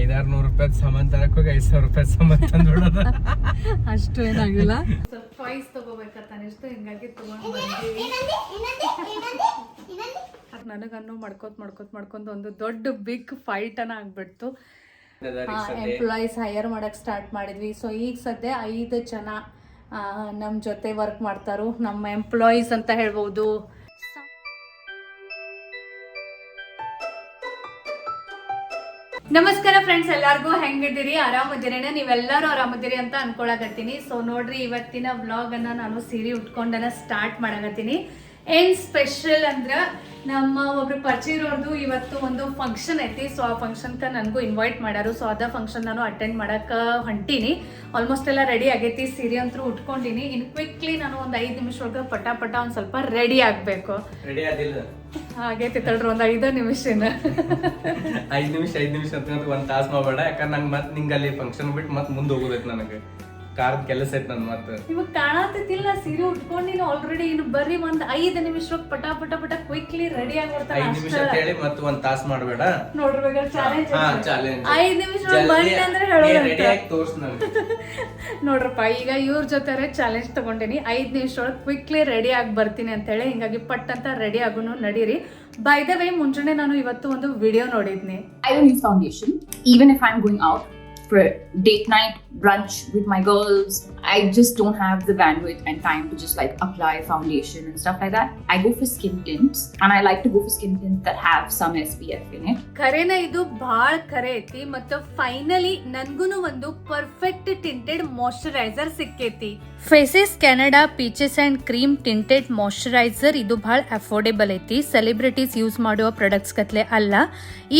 ಐದಾರು ನೂರು ರೂಪಾಯಿ ಸಾಮಾನ್ ತರಕ್ ಹೋಗಿ ಐದ್ ಸಾವಿರ ರೂಪಾಯಿ ಸಾಮಾನ್ ತಂದ್ಬಿಡೋದು. ಅಷ್ಟು ಏನಾಗಿಲ್ಲ. ಸರ್ಪ್ರೈಸ್ ತಗೋಬೇಕಂತ ಅನಿಸ್ತು ಹಿಂಗಾಗಿ ತಗೊಂಡ್ ಬಂದೀವಿ. ನನಗನ್ನು ಮಾಡ್ಕೋತ್ ಮಾಡ್ಕೋತ್ ಮಾಡ್ಕೊಂಡು ಒಂದು ದೊಡ್ಡ ಬಿಗ್ ಫೈಟ್ ಅನ್ನ ಆಗ್ಬಿಡ್ತು. ಎಂಪ್ಲಾಯೀಸ್ ಹೈಯರ್ ಮಾಡಕ್ ಸ್ಟಾರ್ಟ್ ಮಾಡಿದ್ವಿ. ಸೊ ಈಗ ಸದ್ಯ ಐದು ಜನ ನಮ್ಮ ನಮ್ ಜೊತೆ ವರ್ಕ್ ಮಾಡ್ತಾರು. ನಮ್ಮ ಎಂಪ್ಲಾಯೀಸ್ ಅಂತ ಹೇಳ್ಬೋದು. ನಮಸ್ಕಾರ ಫ್ರೆಂಡ್ಸ್ ಎಲ್ಲಾರ್ಗೂ ಹೆಂಗಿದ್ದೀರಿ? ಆರಾಮದಿರೇನ? ನೀವೆಲ್ಲರೂ ಆರಾಮದಿರಿ ಅಂತ ಅನ್ಕೊಳಕತ್ತೀನಿ. ಸೊ ನೋಡ್ರಿ, ಇವತ್ತಿನ ವ್ಲಾಗ್ ಅನ್ನ ನಾನು ಸೀರೆ ಉಟ್ಕೊಂಡನ ಸ್ಟಾರ್ಟ್ ಮಾಡಕತ್ತೀನಿ. ಏನ್ ಸ್ಪೆಷಲ್ ಅಂದ್ರ ನಮ್ಮ ಒಬ್ರು ಪರಿಚಯ ಇರೋರ್ದು ಇವತ್ತು ಒಂದು ಫಂಕ್ಷನ್ ಐತಿ. ಸೊ ಆ ಫಂಕ್ಷನ್ಕ ನನಗೂ ಇನ್ವೈಟ್ ಮಾಡ್ಯಾರು. ಸೊ ಅದ ಫಂಕ್ಷನ್ ನಾನು ಅಟೆಂಡ್ ಮಾಡಕ ಹೊಂಟೀನಿ. ಆಲ್ಮೋಸ್ಟ್ ಎಲ್ಲ ರೆಡಿ ಆಗೈತಿ. ಸೀರೆ ಅಂತೂ ಉಟ್ಕೊಂಡಿನಿ. ಇನ್ ಕ್ವಿಕ್ಲಿ ನಾನು ಒಂದ್ ಐದು ನಿಮಿಷ ಒಳಗ ಪಟ ಪಟ ಒಂದ್ ಸ್ವಲ್ಪ ರೆಡಿ ಆಗ್ಬೇಕು. ರೆಡಿ ಆದಿಲ್ಲ ಆಗೈತಿ ತಡ್ರಿ ಒಂದ್ ಐದು ನಿಮಿಷನ ಐದು ನಿಮಿಷ ಐದ್ ನಿಮಿಷ ಅಂತ ಒಂದ್ ತಾಸು ಮಾಡ್ಬೇಡ ಯಾಕಂದ್ರೆ ನಂಗೆ ಮತ್ತೆ ನಿಂಗೆ ಅಲ್ಲಿ ಫಂಕ್ಷನ್ ಬಿಟ್ಟು ಮತ್ತೆ ಮುಂದೆ ಹೋಗಬೇಕು ನನಗೆ. ಕಾರ್ದ ಕೆಲಸ ಐತೆ ನನ್ ಮತ್ತೆ ಇವಾಗ ಕಾಣಾತಿಲ್ಲ ಸೀರೆ ಉಟ್ಕೊಂಡಿನ ಆಲ್ರೆಡಿ ಇನ್ನು ಬರ್ರಿ ಒಂದ್ ಐದು ನಿಮಿಷ ಪಟ ಪಟ ಪಟ ಕ್ವಿಕ್ಲಿ ರೆಡಿ ಐದ್ ನಿಮಿಷ ಅಂತ ಹೇಳಿ ಮತ್ತೆ ಒಂದ್ ತಾಸ್ ಮಾಡ್ಬೇಡ. ನೋಡ್ರಿ ಚಾಲೆಂಜ್ ಹಾ ಚಾಲೆಂಜ್ ಐದ್ ನಿಮಿಷ ಬಂದೆ ಅಂದ್ರೆ ರೆಡಿ ಆಗಿ ತೋರ್ಸ್ ನನಗೆ. ನೋಡ್ರಪ್ಪ ಈಗ ಇವ್ರ ಜೊತೆ ಚಾಲೆಂಜ್ ತಗೊಂಡಿನಿ. ಐದ್ ನಿಮಿಷ ಒಳಗೆ ಕ್ವಿಕ್ಲಿ ರೆಡಿ ಆಗಿ ಬರ್ತೀನಿ ಅಂತ ಹೇಳಿ ಹಿಂಗಾಗಿ ಪಟ್ ಅಂತ ರೆಡಿ ಆಗುನು ನಡೀರಿ. ಬೈ ದ ವೇ ಮುಂಚೆನೆ ನಾನು ಇವತ್ತು ಒಂದು video ನೋಡಿದ್ನಿ. I foundation even if I am going out date night brunch with my girls, I just don't have the bandwidth and time to just like apply foundation and stuff like that. I go for skin tints and I like to go for skin tints that have some SPF in it. ಖರೇನ ಇದು ಬಹಳ ಖರೆ ಐತಿ ಮತ್ತು finally ನನ್ಗುನು ಒಂದು perfect tinted moisturiser ಸಿಕ್ಕೈತಿ Faces Canada peaches and cream tinted moisturiser ಇದು ಭಾಳ ಅಫೋರ್ಡೆಬಲ್ ಐತಿ. ಸೆಲೆಬ್ರಿಟೀಸ್ ಯೂಸ್ ಮಾಡುವ ಪ್ರಾಡಕ್ಟ್ಸ್ ಕತ್ಲೆ ಅಲ್ಲ.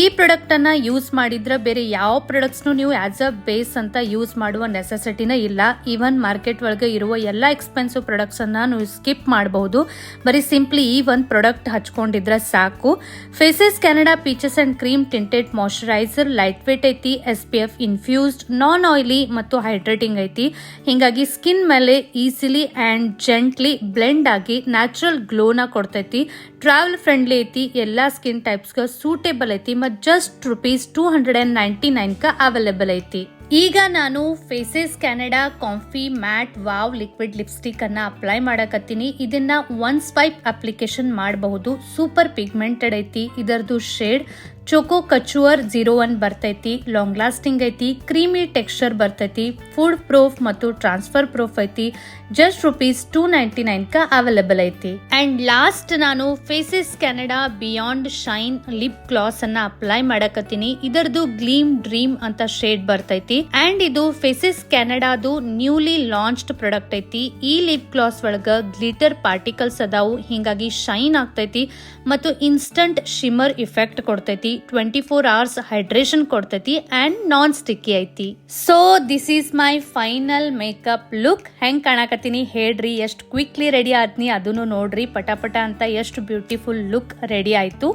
ಈ ಪ್ರಾಡಕ್ಟ್ ಅನ್ನ ಯೂಸ್ ಮಾಡಿದ್ರೆ ಬೇರೆ ಯಾವ ಪ್ರಾಡಕ್ಟ್ಸ್ನು ನೀವು ಆ್ಯಸ್ ಅ ಬೇಸ್ ಅಂತ ಯೂಸ್ ಮಾಡುವ ನೆಸೆಸಿಟಿನ ಇಲ್ಲ. ಈವನ್ ಮಾರ್ಕೆಟ್ ಒಳಗೆ ಇರುವ ಎಲ್ಲ ಎಕ್ಸ್ಪೆನ್ಸಿವ್ ಪ್ರಾಡಕ್ಟ್ಸ್ ಅನ್ನ ನೀವು ಸ್ಕಿಪ್ ಮಾಡಬಹುದು. ಬರೀ ಸಿಂಪ್ಲಿ ಈ ಒಂದು ಪ್ರಾಡಕ್ಟ್ ಹಚ್ಕೊಂಡಿದ್ರೆ ಸಾಕು. Faces Canada peaches and cream tinted moisturiser light weight ಐತಿ, S P F infused, non oily ಮತ್ತು ಹೈಡ್ರೇಟಿಂಗ್ ಐತಿ. ಹಿಂಗಾಗಿ ಸ್ಕಿನ್ ಮೇಲೆ ಈಸಿಲಿ ಆ್ಯಂಡ್ ಜೆಂಟ್ಲಿ ಬ್ಲೆಂಡ್ ಆಗಿ ನ್ಯಾಚುರಲ್ ಗ್ಲೋನ ಕೊಡ್ತೈತಿ. ಟ್ರಾವೆಲ್ ಫ್ರೆಂಡ್ಲಿ ಐತಿ, ಎಲ್ಲ ಸ್ಕಿನ್ ಟೈಪ್ಸ್ಗೆ ಸೂಟೇಬಲ್ ಐತಿ, ಮತ್ತು just rupees two hundred and ninety ನೈನ್ಗೆ available ಐತಿ. ಈಗ ನಾನು Faces Canada comfy matte wow liquid lipstick ಅನ್ನ ಅಪ್ಲೈ ಮಾಡಕತ್ತೀನಿ. ಇದನ್ನ ಒನ್ ಸ್ವೈಪ್ ಅಪ್ಲಿಕೇಶನ್ ಮಾಡಬಹುದು. ಸೂಪರ್ ಪಿಗ್ಮೆಂಟೆಡ್ ಐತಿ. ಇದರದು shade choco couture zero one ಬರ್ತೈತಿ ಲಾಂಗ್ ಲಾಸ್ಟಿಂಗ್ ಐತಿ, ಕ್ರೀಮಿ ಟೆಕ್ಸ್ಚರ್ ಬರ್ತೈತಿ ಫುಡ್ ಪ್ರೂಫ್ ಮತ್ತು ಟ್ರಾನ್ಸ್ಫರ್ ಪ್ರೂಫ್ ಐತಿ ಜಸ್ಟ್ ರುಪೀಸ್ ಟೂ ನೈಂಟಿ ಕ ಅವೈಲೇಬಲ್ ಐತಿ. ಅಂಡ್ ಲಾಸ್ಟ್ ನಾನು Faces Canada beyond shine lip gloss ಅನ್ನ ಅಪ್ಲೈ ಮಾಡಕತ್ತೀನಿ. ಇದರದು ಗ್ಲೀಮ್ ಡ್ರೀಮ್ ಅಂತ ಶೇಡ್ ಬರ್ತೈತಿ. ಅಂಡ್ ಇದು ಫೇಸಸ್ ಕೆನಡಾದು ನ್ಯೂಲಿ ಲಾಂಚ್ಡ್ ಪ್ರಾಡಕ್ಟ್ ಐತಿ. ಈ ಲಿಪ್ ಗ್ಲಾಸ್ ಒಳಗ ಗ್ಲಿಟರ್ ಪಾರ್ಟಿಕಲ್ಸ್ ಅದಾವು. ಹಿಂಗಾಗಿ ಶೈನ್ ಆಗ್ತೈತಿ. ಮತ್ತು ಇನ್ಸ್ಟಂಟ್ ಶಿಮರ್ ಇಫೆಕ್ಟ್ ಕೊಡ್ತೈತಿ. ಟ್ವೆಂಟಿ ಫೋರ್ ಅವರ್ಸ್ ಹೈಡ್ರೇಷನ್ ಕೊಡ್ತೈತಿ ಆ್ಯಂಡ್ ನಾನ್ ಸ್ಟಿಕ್ಕಿ ಐತಿ. So this is my final makeup look ಹೆಂಗೆ ಕಾಣಕತ್ತೀನಿ ಹೇಳ್ರಿ, ಎಷ್ಟು ಕ್ವಿಕ್ಲಿ ರೆಡಿ ಆದ್ನಿ ಅದನ್ನು ನೋಡ್ರಿ, ಪಟಾಪಟ ಅಂತ ಎಷ್ಟು ಬ್ಯೂಟಿಫುಲ್ ಲುಕ್ ರೆಡಿ ಆಯ್ತು.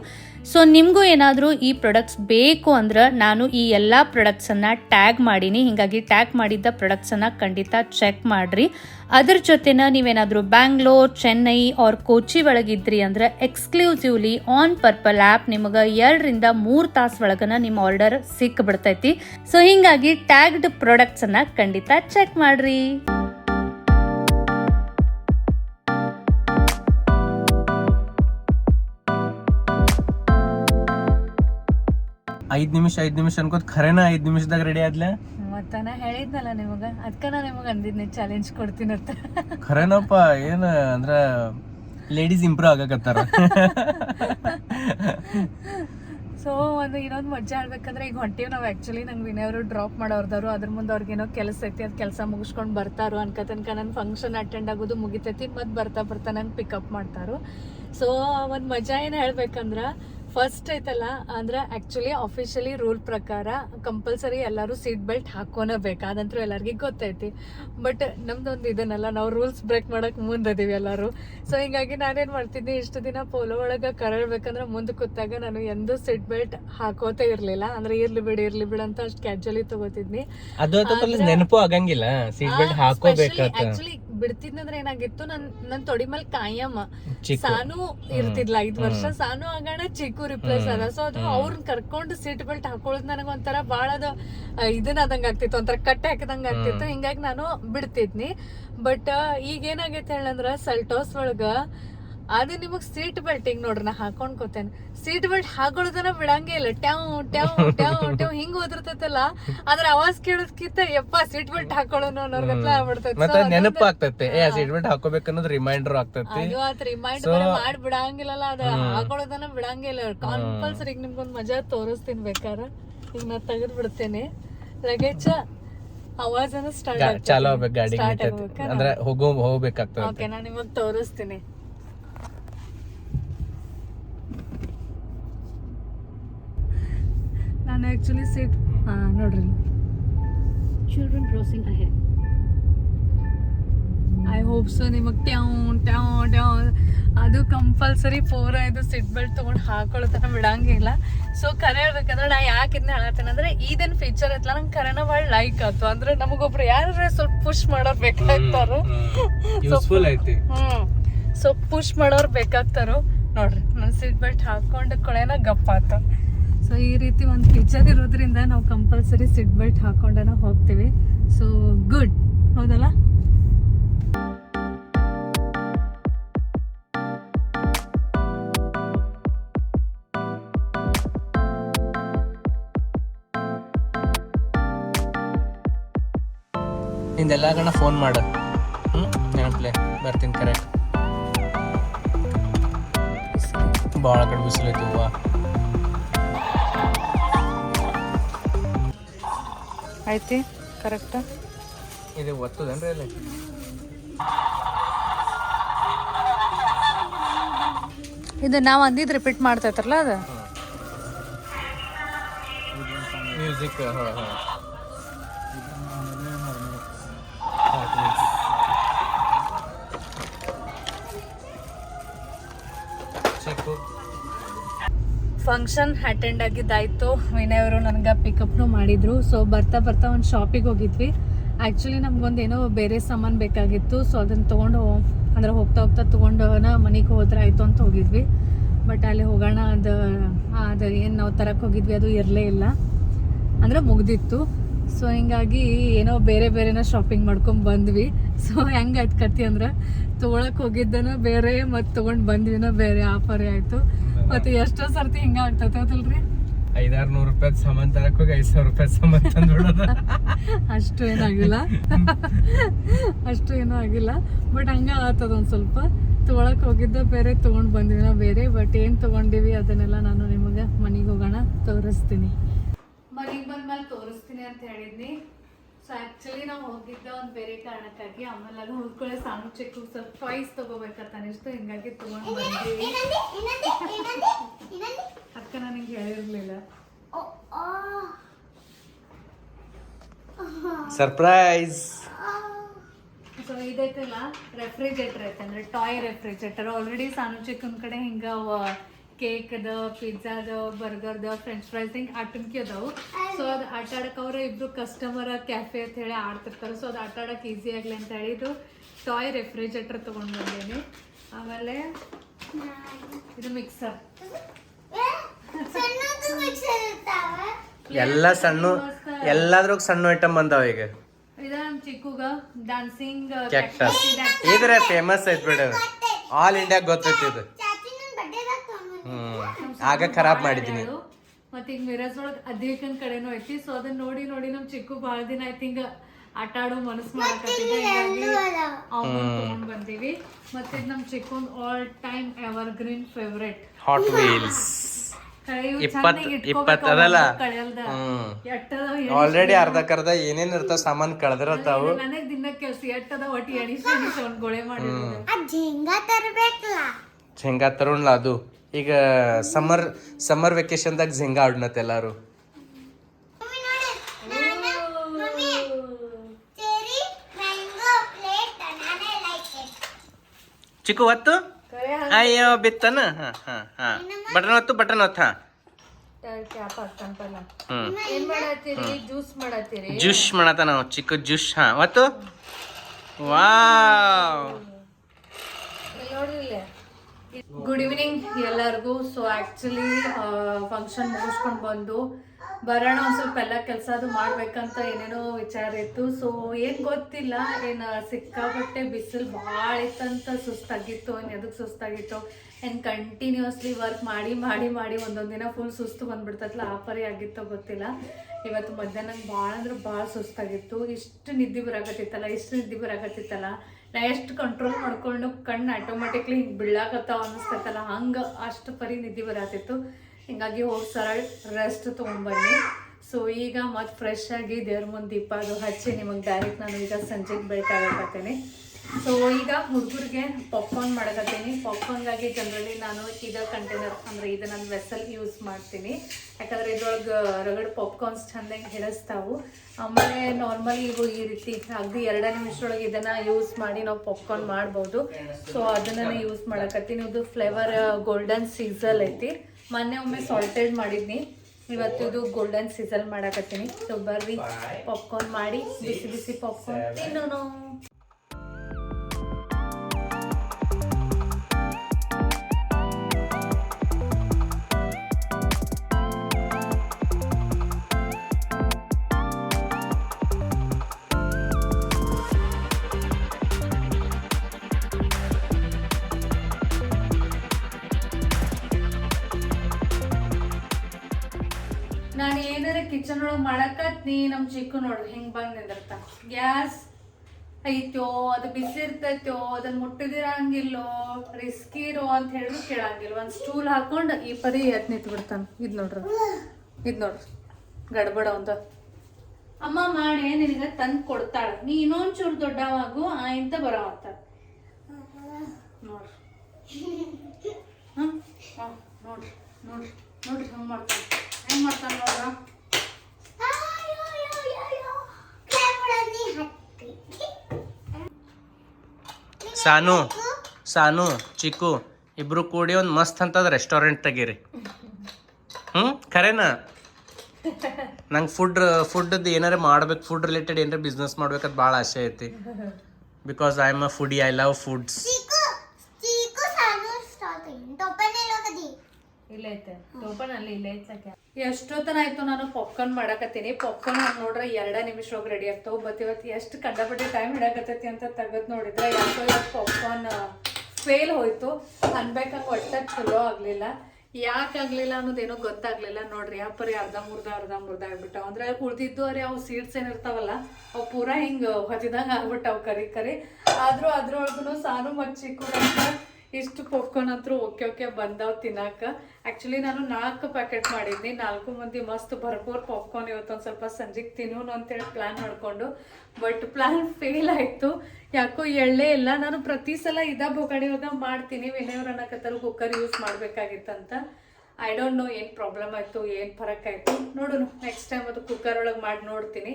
ಸೊ ನಿಮಗೂ ಏನಾದರೂ ಈ ಪ್ರಾಡಕ್ಟ್ಸ್ ಬೇಕು ಅಂದ್ರೆ ನಾನು ಈ ಎಲ್ಲ ಪ್ರಾಡಕ್ಟ್ಸನ್ನು ಟ್ಯಾಗ್ ಮಾಡೀನಿ. ಹೀಗಾಗಿ ಟ್ಯಾಗ್ ಮಾಡಿದ್ದ ಪ್ರಾಡಕ್ಟ್ಸನ್ನು ಖಂಡಿತ ಚೆಕ್ ಮಾಡಿರಿ. ಅದ್ರ ಜೊತೆನ ನೀವೇನಾದರೂ ಬ್ಯಾಂಗ್ಳೂರ್ ಚೆನ್ನೈ ಆರ್ ಕೋಚಿ ಒಳಗಿದ್ರಿ ಅಂದ್ರೆ ಎಕ್ಸ್ಕ್ಲೂಸಿವ್ಲಿ ಆನ್ ಪರ್ಪಲ್ ಆ್ಯಪ್ ನಿಮಗೆ ಎರಡರಿಂದ ಮೂರು ತಾಸು ಒಳಗನ ನಿಮ್ಮ ಆರ್ಡರ್ ಸಿಕ್ಕಿಬಿಡ್ತೈತಿ ಸೊ ಹೀಗಾಗಿ ಟ್ಯಾಗ್ಡ್ ಪ್ರಾಡಕ್ಟ್ಸನ್ನು ಖಂಡಿತ ಚೆಕ್ ಮಾಡ್ರಿ. ಐದ್ ನಿಮಿಷ ಐದ್ ನಿಮಿಷ ಅನ್ಕೋತ ಖರೇನ ಐದ್ ನಿಮಿಷದಾಗ ರೆಡಿ ಆದ್ಲ? ಮತ್ತ ನಾ ಹೇಳಿದ್ನಲ್ಲ ನಿಮಗ ಅದಕ್ಕ ನಾ ನಿಮಗೆ ಅಂದಿದ್ನಿ ಚಾಲೆಂಜ್ ಕೊಡ್ತೀನಂತ ಖರೇನಪ್ಪ ಏನು ಅಂದ್ರ ಲೇಡೀಸ್ ಇಂಪ್ರೂವ್ ಆಗಕತ್ತಾರ. ಸೊ ಒಂದು ಇನ್ನೊಂದು ಮಜಾ ಹೇಳ್ಬೇಕಂದ್ರೆ ಈಗ ಹೊಂಟೀವಿ ನಾವು ಆ್ಯಕ್ಚುಲಿ ನಂಗೆ ವಿನಯವರು ಡ್ರಾಪ್ ಮಾಡೋರ್ದವ್ರು ಅದ್ರ ಮುಂದೆ ಅವ್ರಿಗೆ ಏನೋ ಕೆಲಸ ಐತಿ ಅದು ಕೆಲಸ ಮುಗಿಸ್ಕೊಂಡು ಬರ್ತಾರೋ ಅನ್ಕತನ್ಕ ನನ್ನ ಫಂಕ್ಷನ್ ಅಟೆಂಡ್ ಆಗೋದು ಮುಗಿತೈತಿ ಮತ್ತು ಬರ್ತಾ ಬರ್ತಾ ನಂಗೆ ಪಿಕಪ್ ಮಾಡ್ತಾರೋ. ಸೊ ಒಂದು ಮಜಾ ಏನು ಹೇಳ್ಬೇಕಂದ್ರೆ ಫಸ್ಟ್ ಐತಲ್ಲ ಅಂದ್ರೆ ಆಕ್ಚುಲಿ ಅಫಿಷಿಯಲಿ ರೂಲ್ ಪ್ರಕಾರ ಕಂಪಲ್ಸರಿ ಎಲ್ಲರೂ ಸೀಟ್ ಬೆಲ್ಟ್ ಹಾಕೋನೇಬೇಕು ಅದಂತೂ ಎಲ್ಲರಿಗೂ ಗೊತ್ತೈತಿ. ಬಟ್ ನಮ್ದೊಂದು ಇದನ್ನಲ್ಲ ನಾವು ರೂಲ್ಸ್ ಬ್ರೇಕ್ ಮಾಡಕ್ ಮುಂದದೀವಿ ಎಲ್ಲರೂ. ಸೊ ಹಿಂಗಾಗಿ ನಾನೇನ್ ಮಾಡ್ತಿದ್ದೆ ಇಷ್ಟು ದಿನ ಪೋಲೋ ಒಳಗ ಕರಳ್ಬೇಕಂದ್ರೆ ಮುಂದೆ ಕೂತಾಗ ನಾನು ಎಂದೂ ಸೀಟ್ ಬೆಲ್ಟ್ ಹಾಕೋತೇ ಇರ್ಲಿಲ್ಲ. ಅಂದ್ರೆ ಇರ್ಲಿ ಬಿಡಿ ಇರ್ಲಿ ಬಿಡ ಅಂತ ಅಷ್ಟು ಕ್ಯಾಜುವಲಿ ತಗೋತಿದ್ನಿ. ನೆನಪು ಆಗಂಗಿಲ್ಲ ಸೀಟ್ ಬೆಲ್ಟ್ ಹಾಕೋಬೇಕು ಆಕ್ಚುಲಿ ಬಿಡ್ತಿದ್ನಂದ್ರೆ ಏನಾಗಿತ್ತು? ನನ್ ನನ್ ತೊಡಿ ಮೇಲೆ ಕಾಯಮ್ಮ. ಸಾನು ಇರ್ತಿದ್ಲ ಐದ್ ವರ್ಷ. ಸಾನು ಆಗಣ ಚಿಕ್ಕು ರಿಪ್ಲೇಸ್ ಅದ ಸೊ ಅದು. ಅವ್ರನ್ನ ಕರ್ಕೊಂಡು ಸೀಟ್ ಬೆಲ್ಟ್ ಹಾಕೊಳ್ಳೋದು ನನಗ ಒಂಥರ ಬಾಳ ಅದು ಇದನ್ ಆದಂಗ ಆಗ್ತಿತ್ತು. ಒಂಥರ ಕಟ್ಟೆ ಹಾಕಿದಂಗ ಆಗ್ತಿತ್ತು. ಹಿಂಗಾಗಿ ನಾನು ಬಿಡ್ತಿದ್ನಿ. ಬಟ್ ಈಗ ಏನಾಗೈತೆ ಹೇಳಂದ್ರ ಸಲ್ಟೋಸ್ ಒಳಗ ಅದು ನಿಮಗ್ ಸೀಟ್ ಬೆಲ್ಟ್ ಹಿಂಗ್ ನೋಡ್ರಿ ನಾ ಹಾಕೊಂಡ್ ಕೂತೇನೆ ಸೀಟ್ ಬೆಲ್ಟ್ ಹಾಕೊಳ್ಳೋದನ್ನ ಬಿಡಂಗೇ ಇಲ್ಲ. ಟ್ಯಾವ್ ಟ್ಯಾವ್ ಟ್ಯಾವ್ ಟ್ಯಾವ್ ಹಿಂಗ್ ಓದಿರ್ತೈತಲ್ಲ. ಅದ್ರ ಅವಾಜ್ ಕೇಳೋದ್ಕಿಂತ ಯಪ್ಪ ಸೀಟ್ ಬೆಲ್ಟ್ ಹಾಕೊಳ್ಳೋನು ಅನ್ನೋರ್ಗತ್ಲ ಆಗ್ಬಿಡ್ತೈತಿ. ಮತ್ತೆ ನೆನಪು ಆಗ್ತೈತೆ. ಏ ಸೀಟ್ ಬೆಲ್ಟ್ ಹಾಕೋಬೇಕು ಅನ್ನೋದು ರಿಮೈಂಡರ್ ಆಗ್ತೈತಿ. ಅದು ಆತ್ ರಿಮೈಂಡ್ So- ಮಾಡಿ ಬಿಡಂಗಿಲ್ಲಲ್ಲ ಅದ. ಹಾಕೊಳ್ಳೋದನ್ನ ಬಿಡಂಗಿಲ್ಲ. ಕಂಪಲ್ಸರಿ ಈಗ ನಿಮ್ಗೊಂದ್ ಮಜಾ ತೋರಿಸ್ತೀನಿ ಬೇಕಾರ? ಈಗ ನಾ ತೆಗೆದ್ ಬಿಡ್ತೇನೆ ಲಗೇಜ್ ಅವಾಜ್ ಅನ್ನ ಸ್ಟಾರ್ಟ್ ಚಾಲು ಆಗ್ಬೇಕು ಗಾಡಿ. ಅಂದ್ರೆ ಹೋಗೋ ಹೋಗ್ಬೇಕಾಗ್ತದೆ ಓಕೆ ನಾನು ನಿಮಗೆ ತೋರಿಸ್ತೀನಿ. ನಾನು ಆಕ್ಚುಲಿ ಸೀಟ್ ಹಾಂ ನೋಡ್ರಿ. ಚಿಲ್ಡ್ರನ್ ಕ್ರಾಸಿಂಗ್ ಅಹೆ ಐ ಹೋಪ್ ಸೊ ನಿಮಗೆ ಟ್ಯಾವ್ ಟ್ಯಾವ್ ಟ್ಯಾವ್. ಅದು ಕಂಪಲ್ಸರಿ ಫೋರ್ ಐದು ಸಿಟ್ ಬೆಲ್ಟ್ ತೊಗೊಂಡು ಹಾಕೊಳ್ಳೋ ಬಿಡಂಗಿಲ್ಲ ಸೊ ಕರೆ ಹೇಳ್ಬೇಕಂದ್ರೆ ನಾ ಯಾಕೆ ಇದನ್ನ ಹೇಳತ್ತೇನೆ ಅಂದ್ರೆ ಇದೇನು ಫೀಚರ್ ಐತಲ್ಲ ನಂಗೆ ಕರೆನ ಭಾಳ ಲೈಕ್ ಆಯ್ತು ಅಂದ್ರೆ ನಮಗೊಬ್ರು ಯಾರು ಸ್ವಲ್ಪ ಪುಷ್ ಮಾಡೋರು ಬೇಕಾಗ್ತಾರೋ. ಯೂಸ್ಫುಲ್ ಐತಿ. ಹ್ಮ್. ಸೊ ಪುಷ್ ಮಾಡೋರು ಬೇಕಾಗ್ತಾರೋ. ನೋಡ್ರಿ ನನ್ನ ಸೀಟ್ ಬೆಲ್ಟ್ ಹಾಕೊಂಡು ಕೊಳೆನ ಗಪ್ಪ ಆತ ಸೊ ಈ ರೀತಿ ಒಂದು ಫೀಚರ್ ಇರೋದ್ರಿಂದ ನಾವು ಕಂಪಲ್ಸರಿ ಸಿಟ್ ಬೆಲ್ಟ್ ಹಾಕೊಂಡನ ಹೋಗ್ತೀವಿ. ಸೊ ಗುಡ್ ಹೌದಲ್ಲ? ನಿಂದೆಲ್ಲ ಗಣ ಫೋನ್ ಮಾಡು ಹ್ಞೂ ಬರ್ತೀನಿ ಕರೆಕ್ಟ್ ಭಾಳ ಕಡೆ ಬಿಸಿಲೈತಿ ಹೂವ ಐತಿ? ಕರೆಕ್ಟ್ ಇದು ಒತ್ತದೇನ್ರಿ ಅಲ್ಲಿ? ಇದು ನಾವು ಅಂದಿದ್ದು ರಿಪೀಟ್ ಮಾಡ್ತೈತ್ರಲ್ಲ ಅದು? ಮ್ಯೂಸಿಕ್ ಹಾಂ ಹಾಂ. Function attend ಆಗಿದ್ದಾಯ್ತು. ವಿನಯ್ ಅವರು ನನಗೆ ಪಿಕಪ್ನು ಮಾಡಿದ್ರು. ಸೊ ಬರ್ತಾ ಬರ್ತಾ ಒಂದು ಶಾಪಿಗೆ ಹೋಗಿದ್ವಿ. ಆ್ಯಕ್ಚುಲಿ ನಮ್ಗೊಂದು ಏನೋ ಬೇರೆ ಸಾಮಾನು ಬೇಕಾಗಿತ್ತು. ಸೊ ಅದನ್ನು ತೊಗೊಂಡು ಅಂದ್ರೆ ಹೋಗ್ತಾ ಹೋಗ್ತಾ ತೊಗೊಂಡು ಮನೆಗೆ ಹೋದ್ರೆ ಆಯಿತು ಅಂತ ಹೋಗಿದ್ವಿ. ಬಟ್ ಅಲ್ಲಿ ಹೋಗೋಣ ಅದು ಅದು ಏನು ನಾವು ತರಕ್ಕೆ ಹೋಗಿದ್ವಿ ಅದು ಇರಲೇ ಇಲ್ಲ. ಅಂದ್ರೆ ಮುಗ್ದಿತ್ತು. ಸೊ ಹಿಂಗಾಗಿ ಏನೋ ಬೇರೆ ಬೇರೆನ ಶಾಪಿಂಗ್ ಮಾಡ್ಕೊಂಡ್ ಬಂದ್ವಿ. ಸೊ ಹೆಂಗ್ ಆಯ್ತು ಕತಿ ಅಂದ್ರೆ ತೊಗೊಳಕ್ಕೆ ಹೋಗಿದ್ದನ ಬೇರೆ ಮತ್ತು ತೊಗೊಂಡು ಬಂದ್ವಿನ ಬೇರೆ. ಆಫರ್ ಆಯ್ತು. ಮತ್ತೆ ಎಷ್ಟೋ ಸರ್ತಿ ಹಿಂಗ ಆಗ್ತೈತೆ ಹೌದಲ್ರಿ? ಐದಾರು ನೂರು ರೂಪಾಯಿ ಸಾಮಾನ್ ತರಕ್ ಹೋಗಿ ಐದು ಸಾವಿರ ರೂಪಾಯಿ ಸಾಮಾನ್ ತಂದ್ಬಿಡೋದು. ಅಷ್ಟು ಏನಾಗಿಲ್ಲ ಅಷ್ಟು ಏನೂ ಆಗಿಲ್ಲ. ಬಟ್ ಹಂಗ ಆತದ ಒಂದ್ ಸ್ವಲ್ಪ. ತೊಗೊಳಕ್ ಹೋಗಿದ್ದ ಬೇರೆ ತಗೊಂಡ್ ಬಂದಿವಿ ನಾವು ಬೇರೆ ಬಟ್ ಏನ್ ತಗೊಂಡಿವಿ ಅದನ್ನೆಲ್ಲ ನಾನು ನಿಮಗೆ ಮನೆಗೆ ಹೋಗೋಣ ತೋರಿಸ್ತೀನಿ. ಮನೆಗೆ ಬಂದ್ಮೇಲೆ ತೋರಿಸ್ತೀನಿ ಅಂತ ಹೇಳಿದ್ನಿ. ಸೊ ಆಕ್ಚುಲಿ ನಾವು ಹೋಗಿದ್ದ ಒಂದು ಬೇರೆ ಕಾರಣಕ್ಕಾಗಿ ಆಮೇಲೆ ಅದು ಹುಡ್ಕೊಳ್ಳೆ ಸಾಂಗ್ ಚೆಕ್ ಸ್ವಲ್ಪ ಟಾಯ್ಸ್ ತಗೋಬೇಕಂತ ಅನಿಸ್ತು ಹಿಂಗಾಗಿ ತೊಗೊಂಡು ಬಂದೀವಿ ಅಕ್ಕ ನನಗೆ ಹೇಳಿರಲಿಲ್ಲ. ಸರ್ಪ್ರೈಸ್ ಸೊ ಇದೈತಲ್ಲ ರೆಫ್ರಿಜರೇಟರ್ ಐತೆ. ಅಂದ್ರೆ ಟಾಯ್ ರೆಫ್ರಿಜರೇಟರ್ ಆಲ್ರೆಡಿ ಸಣ್ಣ ಚಿಕ್ಕನ ಕಡೆ ಹಿಂಗ ಕೇಕ್ದ ಪಿಜ್ಜಾದ ಬರ್ಗರ್ದು ಫ್ರೆಂಚ್ ಫ್ರೈಸ್ ಹಿಂಗೆ ಆಟಂಕಿ ಅದಾವು ಸೊ ಅದು ಆಟ ಆಡಕ್ಕೆ ಅವ್ರ ಇಬ್ರು ಕಸ್ಟಮರ್ ಕ್ಯಾಫೆ ಅಂತ ಹೇಳಿ ಆಡ್ತಿರ್ತಾರೆ. ಸೊ ಅದು ಆಟ ಆಡಕ್ಕೆ ಈಸಿ ಆಗಲಿ ಅಂತ ಹೇಳಿ ಇದು ಟಾಯ್ ರೆಫ್ರಿಜರೇಟರ್ ತೊಗೊಂಡು ಬಂದೇನೆ. ಆಮೇಲೆ ಇದು ಮಿಕ್ಸರ್ ಎಲ್ಲ ಸಣ್ಣ ಎಲ್ಲಾದ್ರಾಗ ಸಣ್ಣ ಐಟಮ್ ಬಂದಾವ ಈಗ. ಇದು ನಮ್ಮ ಚಿಕ್ಕುಗ ಡಾನ್ಸಿಂಗ್ ಕ್ಯಾಕ್ಟಸ್ ಇದ್ರೆ ಫೇಮಸ್ ಐತ್ ಬಿಡ. ಆಲ್ ಇಂಡಿಯಾ ಗೊತ್ತೈತಿ ಇದು. ಆಗ ಖರಾಬ್ ಮಾಡಿದೀನಿ ಮತ್ತೆ ಈಗ ಮಿರಜ್ ಒಳಗ್ ಅದೇಕನ್ ಕಡೆನೂ ಐತಿ. ಸೊ ಅದನ್ನ ನೋಡಿ ನೋಡಿ ನಮ್ ಚಿಕ್ಕು ಬಹಳ ದಿನ ಐತಿ ಹಿಂಗ ಆಟ ಆಡೋ ಮನಸ್ಸು ಮಾಡಕತ್ತಿದ್ದೆ. ಹಿಂಗಾಗಿ ಅವ್ನ ತಗೊಂಡ್ ಬಂದೀವಿ. ಮತ್ತೆ ಇದ್ ನಮ್ ಚಿಕ್ಕೊಂದ್ all time evergreen favourite Hot Wheels already ಅರ್ಧ ಕರ್ದ ಹ್ಮ್. ಆಲ್ರೆಡಿ ಅರ್ಧಕ್ಕರ್ಧ ಏನೇನ್ ಇರ್ತಾವ ಸಾಮಾನ್ ಕಳ್ದಿರತ್ತಾವು ನನಗ್ ದಿನ ಕೆಲ್ಸ ಎಟ್ಟದ ಒಟ್ಟಿ ಎಣಿಸಿ ಗೊಳೆ ಮಾಡಿದ್ರು ಝೆಂಗಾ ತರುಣ್ಲ ಅದು. ಈಗ ಸಮ್ಮರ್ ಸಮ್ಮರ್ ವೆಕೇಶನ್ದಾಗ ಝಿಂಗ ಆಡ್ನತ್ತೆ ಎಲ್ಲಾರು. ಚಿಕ್ಕು ಹೊತ್ತು ಅಯ್ಯೋ ಬಿತ್ತನ? ಹಾಂ ಹಾಂ ಹಾಂ. ಬಟನ್ ಹೊತ್ತು ಬಟನ್ ಹೊತ್ತು ಹಾಂ ಜ್ಯೂಸ್ ಮಾಡತ್ತ ನಾವು ಚಿಕ್ಕ ಜ್ಯೂಸ್. ಹಾ ಹೊತ್ತು ವಾವ್. ಗುಡ್ ಈವ್ನಿಂಗ್ ಎಲ್ಲರಿಗೂ. ಸೊ ಆಕ್ಚುಲಿ ಫಂಕ್ಷನ್ ಮುಗಿಸ್ಕೊಂಡು ಬಂದು ಬರೋಣ ಒಂದು ಸ್ವಲ್ಪ ಎಲ್ಲ ಕೆಲಸ ಅದು ಮಾಡ್ಬೇಕಂತ ಏನೇನೋ ವಿಚಾರ ಇತ್ತು. ಸೊ ಏನ್ ಗೊತ್ತಿಲ್ಲ. ಏನು ಸಿಕ್ಕಾಪಟ್ಟೆ ಬಿಸಿಲು ಭಾಳ ಇತ್ತಂತ ಸುಸ್ತಾಗಿತ್ತು. ಏನ್ ಎದಕ್ ಸುಸ್ತಾಗಿತ್ತು? ಏನು ಕಂಟಿನ್ಯೂಸ್ಲಿ ವರ್ಕ್ ಮಾಡಿ ಮಾಡಿ ಮಾಡಿ ಒಂದೊಂದು ದಿನ ಫುಲ್ ಸುಸ್ತು ಬಂದ್ಬಿಡ್ತತ್ಲ ಆ ಪರಿ ಆಗಿತ್ತೋ ಗೊತ್ತಿಲ್ಲ. ಇವತ್ತು ಮಧ್ಯಾಹ್ನ ಭಾಳ ಅಂದ್ರೆ ಭಾಳ ಸುಸ್ತಾಗಿತ್ತು. ಇಷ್ಟು ನಿದ್ದೆ ಬರಾಕತ್ತಿತ್ತಲ್ಲ, ಇಷ್ಟು ನಿದ್ದೆ ಬರಾಕತ್ತಿತ್ತಲ್ಲ. ನಾ ಎಷ್ಟು ಕಂಟ್ರೋಲ್ ಮಾಡ್ಕೊಂಡು ಕಣ್ಣು ಆಟೋಮೆಟಿಕ್ಲಿ ಹಿಂಗೆ ಬೀಳಾಕತ್ತಾವ ಅನ್ನಿಸ್ತೈತಲ್ಲ ಹಂಗೆ ಅಷ್ಟು ಪರಿ ನಿದ್ದೆ ಬರತ್ತಿತ್ತು ಹಿಂಗಾಗಿ ಹೋಗಿ ಸರಳ ರೆಸ್ಟ್ ತೊಗೊಂಬನ್ನಿ. ಸೊ ಈಗ ಮತ್ತೆ ಫ್ರೆಶ್ ಆಗಿ ದೇವ್ರ ಮುಂದೆ ದೀಪ ಅದು ಹಚ್ಚಿ ನಿಮಗೆ ಡೈರೆಕ್ಟ್ ನಾನು ಈಗ ಸಂಜೆಗೆ ಬೇಕಾಗತ್ತೀನಿ ಸೊ ಈಗ ಹುಡುಗರಿಗೆ ಪಾಪ್ಕಾರ್ನ್ ಮಾಡೋಕತ್ತೀನಿ. ಪಾಪ್ಕಾರ್ನ್ಗಾಗಿ ಜನರಲಿ ನಾನು ಇದ ಕಂಟೈನರ್ ಅಂದರೆ ಇದು ನನ್ನ ವೆಸಲ್ ಯೂಸ್ ಮಾಡ್ತೀನಿ. ಯಾಕಂದರೆ ಇದ್ರೊಳಗೆ ರಗಡ್ ಪಾಪ್ಕಾರ್ನ್ಸ್ ಚಂದಾಗಿ ಹಿಡಿಸ್ತಾವು ಆಮೇಲೆ ನಾರ್ಮಲಿ ಇವು ಈ ರೀತಿ ಅಗದಿ ಎರಡೇ ನಿಮಿಷದೊಳಗೆ ಇದನ್ನು ಯೂಸ್ ಮಾಡಿ ನಾವು ಪಾಪ್ಕಾರ್ನ್ ಮಾಡ್ಬೋದು. ಸೊ ಅದನ್ನು ಯೂಸ್ ಮಾಡಕತ್ತೀನಿ. ಇದು ಫ್ಲೇವರ್ ಗೋಲ್ಡನ್ ಸೀಸಲ್ ಐತಿ. ಮೊನ್ನೆ ಒಮ್ಮೆ ಸಾಲ್ಟೆಡ್ ಮಾಡಿದ್ನಿ. ಇವತ್ತು ಇದು ಗೋಲ್ಡನ್ ಸೀಸಲ್ ಮಾಡಕತ್ತೀನಿ. ಸೊ ಬರ್ರಿ ಪಾಪ್ಕಾರ್ನ್ ಮಾಡಿ ಬಿಸಿ ಬಿಸಿ ಪಾಪ್ಕಾರ್ನ್ ತಿನ್ನೋಣ. ಒಳಗೆ ಮಾಡಕತ್ನಿ ನಮ್ಮ ಚಿಕ್ಕು ನೋಡ್ರಿ ಹಿಂಗ್ ಬಂದ್ ನಿಂದಿರ್ತ ಗ್ಯಾಸ್ ಐತೋ, ಅದು ಬಿಸಿ ಇರ್ತೈತೋ ಅದನ್ನ ಮುಟ್ಟಿದಿರಂಗಿಲ್ಲೋ, ರಿಸ್ಕಿ ಇರೋ ಅಂತ ಹೇಳಿದ್ರು ಕೇಳಂಗಿಲ್ಲ. ಒಂದ್ ಸ್ಟೂಲ್ ಹಾಕೊಂಡು ಈ ಪರಿ ಎತ್ ನಿಂತು ಬಿಡ್ತಾನ ಇದ್ ನೋಡ್ರಿ. ಇದ್ ನೋಡ್ರಿ. ಗಡ್ಬಡ ಅಂತ. ಅಮ್ಮ ಮಾಡಿ ನಿನಗ ತಂದ್ ಕೊಡ್ತಾಳ. ನೀ ಇನ್ನೊಂಚೂರು ದೊಡ್ಡವಾಗು, ಆ ಇಂತ ಬರವಂತ ನೋಡ್ರಿ. ಹಾಂ, ನೋಡ್ರಿ ನೋಡ್ರಿ ನೋಡ್ರಿ, ಹೆಂಗ್ ಮಾಡ್ತಾನ. ಹೆಂಗ್ ಮಾಡ್ತಾನ ನೋಡ್ರ? ಸಾನು ಸಾನು, ಚಿಕ್ಕು, ಇಬ್ರು ಕೂಡಿ ಒಂದು ಮಸ್ತ್ ಅಂತದ ರೆಸ್ಟೋರೆಂಟ್ ತೆಗೀರಿ. ಹ್ಞೂ ಖರೇನಾ? ನಂಗೆ ಫುಡ್ ಫುಡ್ ಏನಾರ ಮಾಡ್ಬೇಕು ಫುಡ್ ರಿಲೇಟೆಡ್ ಏನಾರ ಬಿಸ್ನೆಸ್ ಮಾಡ್ಬೇಕಂತ ಭಾಳ ಆಸೆ ಐತಿ. Because I am a foodie I love foods ಇಲ್ಲ ಐತೆ. ಟೋಪನ್ ಅಲ್ಲಿ ಇಲ್ಲ ಐತೆ ಎಷ್ಟೊತ್ತನ ಆಯ್ತು ನಾನು ಪಾಪ್ಕಾರ್ನ್ ಮಾಡಕತ್ತೀನಿ. ಪಾಪ್ಕಾರ್ನ್ ನೋಡ್ರೆ ಎರಡ ನಿಮಿಷ ಹೋಗಿ ರೆಡಿ ಆಗ್ತಾವ ಬಟ್ ಇವತ್ತು ಎಷ್ಟು ಕಂಡಪಟ್ಟೆ ಟೈಮ್ ಹಿಡಕತ್ತೈತಿ ಅಂತ ತೆಗೆದು ನೋಡಿದ್ರೆ ಯಾಕೋ ಇವತ್ತು ಪಾಪ್ಕಾರ್ನ್ ಫೇಲ್ ಹೋಯ್ತು. ಅನ್ಬೇಕಂಗ ಒಟ್ಟ ಚಲೋ ಆಗ್ಲಿಲ್ಲ. ಯಾಕೆ ಆಗ್ಲಿಲ್ಲ ಅನ್ನೋದೇನೋ ಗೊತ್ತಾಗ್ಲಿಲ್ಲ. ನೋಡ್ರಿ ಯಾಪರಿ ಪರಿ ಅರ್ಧ ಮುರ್ದ ಅರ್ಧ ಮುರ್ದ ಆಗ್ಬಿಟ್ಟಾವ ಅಂದ್ರೆ ಉಳ್ದಿದ್ದು ಅರೆ ಅವು ಸೀಡ್ಸ್ ಏನಿರ್ತಾವಲ್ಲ ಅವು ಪೂರಾ ಹಿಂಗ ಹೊದಿದಂಗ ಆಗ್ಬಿಟ್ಟಾವ ಕರಿ ಕರಿ. ಆದ್ರೂ ಅದ್ರೊಳಗೂ ಸಾನು ಮಚ್ಚಿಕ್ಕು ಇಷ್ಟು ಪಾಪ್ಕಾರ್ನ್ ಅಂತೂ ಓಕೆ ಓಕೆ ಬಂದಾವ್ ತಿನ್ನಾಕ. ಆ್ಯಕ್ಚುಲಿ ನಾನು ನಾಲ್ಕು ಪ್ಯಾಕೆಟ್ ಮಾಡಿದ್ನಿ. ನಾಲ್ಕು ಮಂದಿ ಮಸ್ತ್ ಭರ್ಪೂರ್ ಪಾಪ್ಕಾರ್ನ್ ಇವತ್ತೊಂದು ಸ್ವಲ್ಪ ಸಂಜೆಗೆ ತಿನ್ನೋನು ಅಂತೇಳಿ ಪ್ಲಾನ್ ಮಾಡಿಕೊಂಡು. ಬಟ್ ಪ್ಲಾನ್ ಫೇಲ್ ಆಯ್ತು. ಯಾಕೋ ಎಳ್ಳೇ ಇಲ್ಲ. ನಾನು ಪ್ರತಿ ಸಲ ಇದ ಬೊಗಡೆ ಹೋದ ಮಾಡ್ತೀನಿ. ವಿನಯವ್ರ ಅನ್ನಕತ್ತಾರ ಕುಕ್ಕರ್ ಯೂಸ್ ಮಾಡಬೇಕಾಗಿತ್ತಂತ. ಐ ಡೋಂಟ್ ನೋ ಏನು ಪ್ರಾಬ್ಲಮ್ ಆಯ್ತು, ಏನು ಫರಕ್ ಆಯ್ತು. ನೋಡೋಣ ನೆಕ್ಸ್ಟ್ ಟೈಮ್ ಅದು ಕುಕ್ಕರ್ ಒಳಗೆ ಮಾಡಿ ನೋಡ್ತೀನಿ.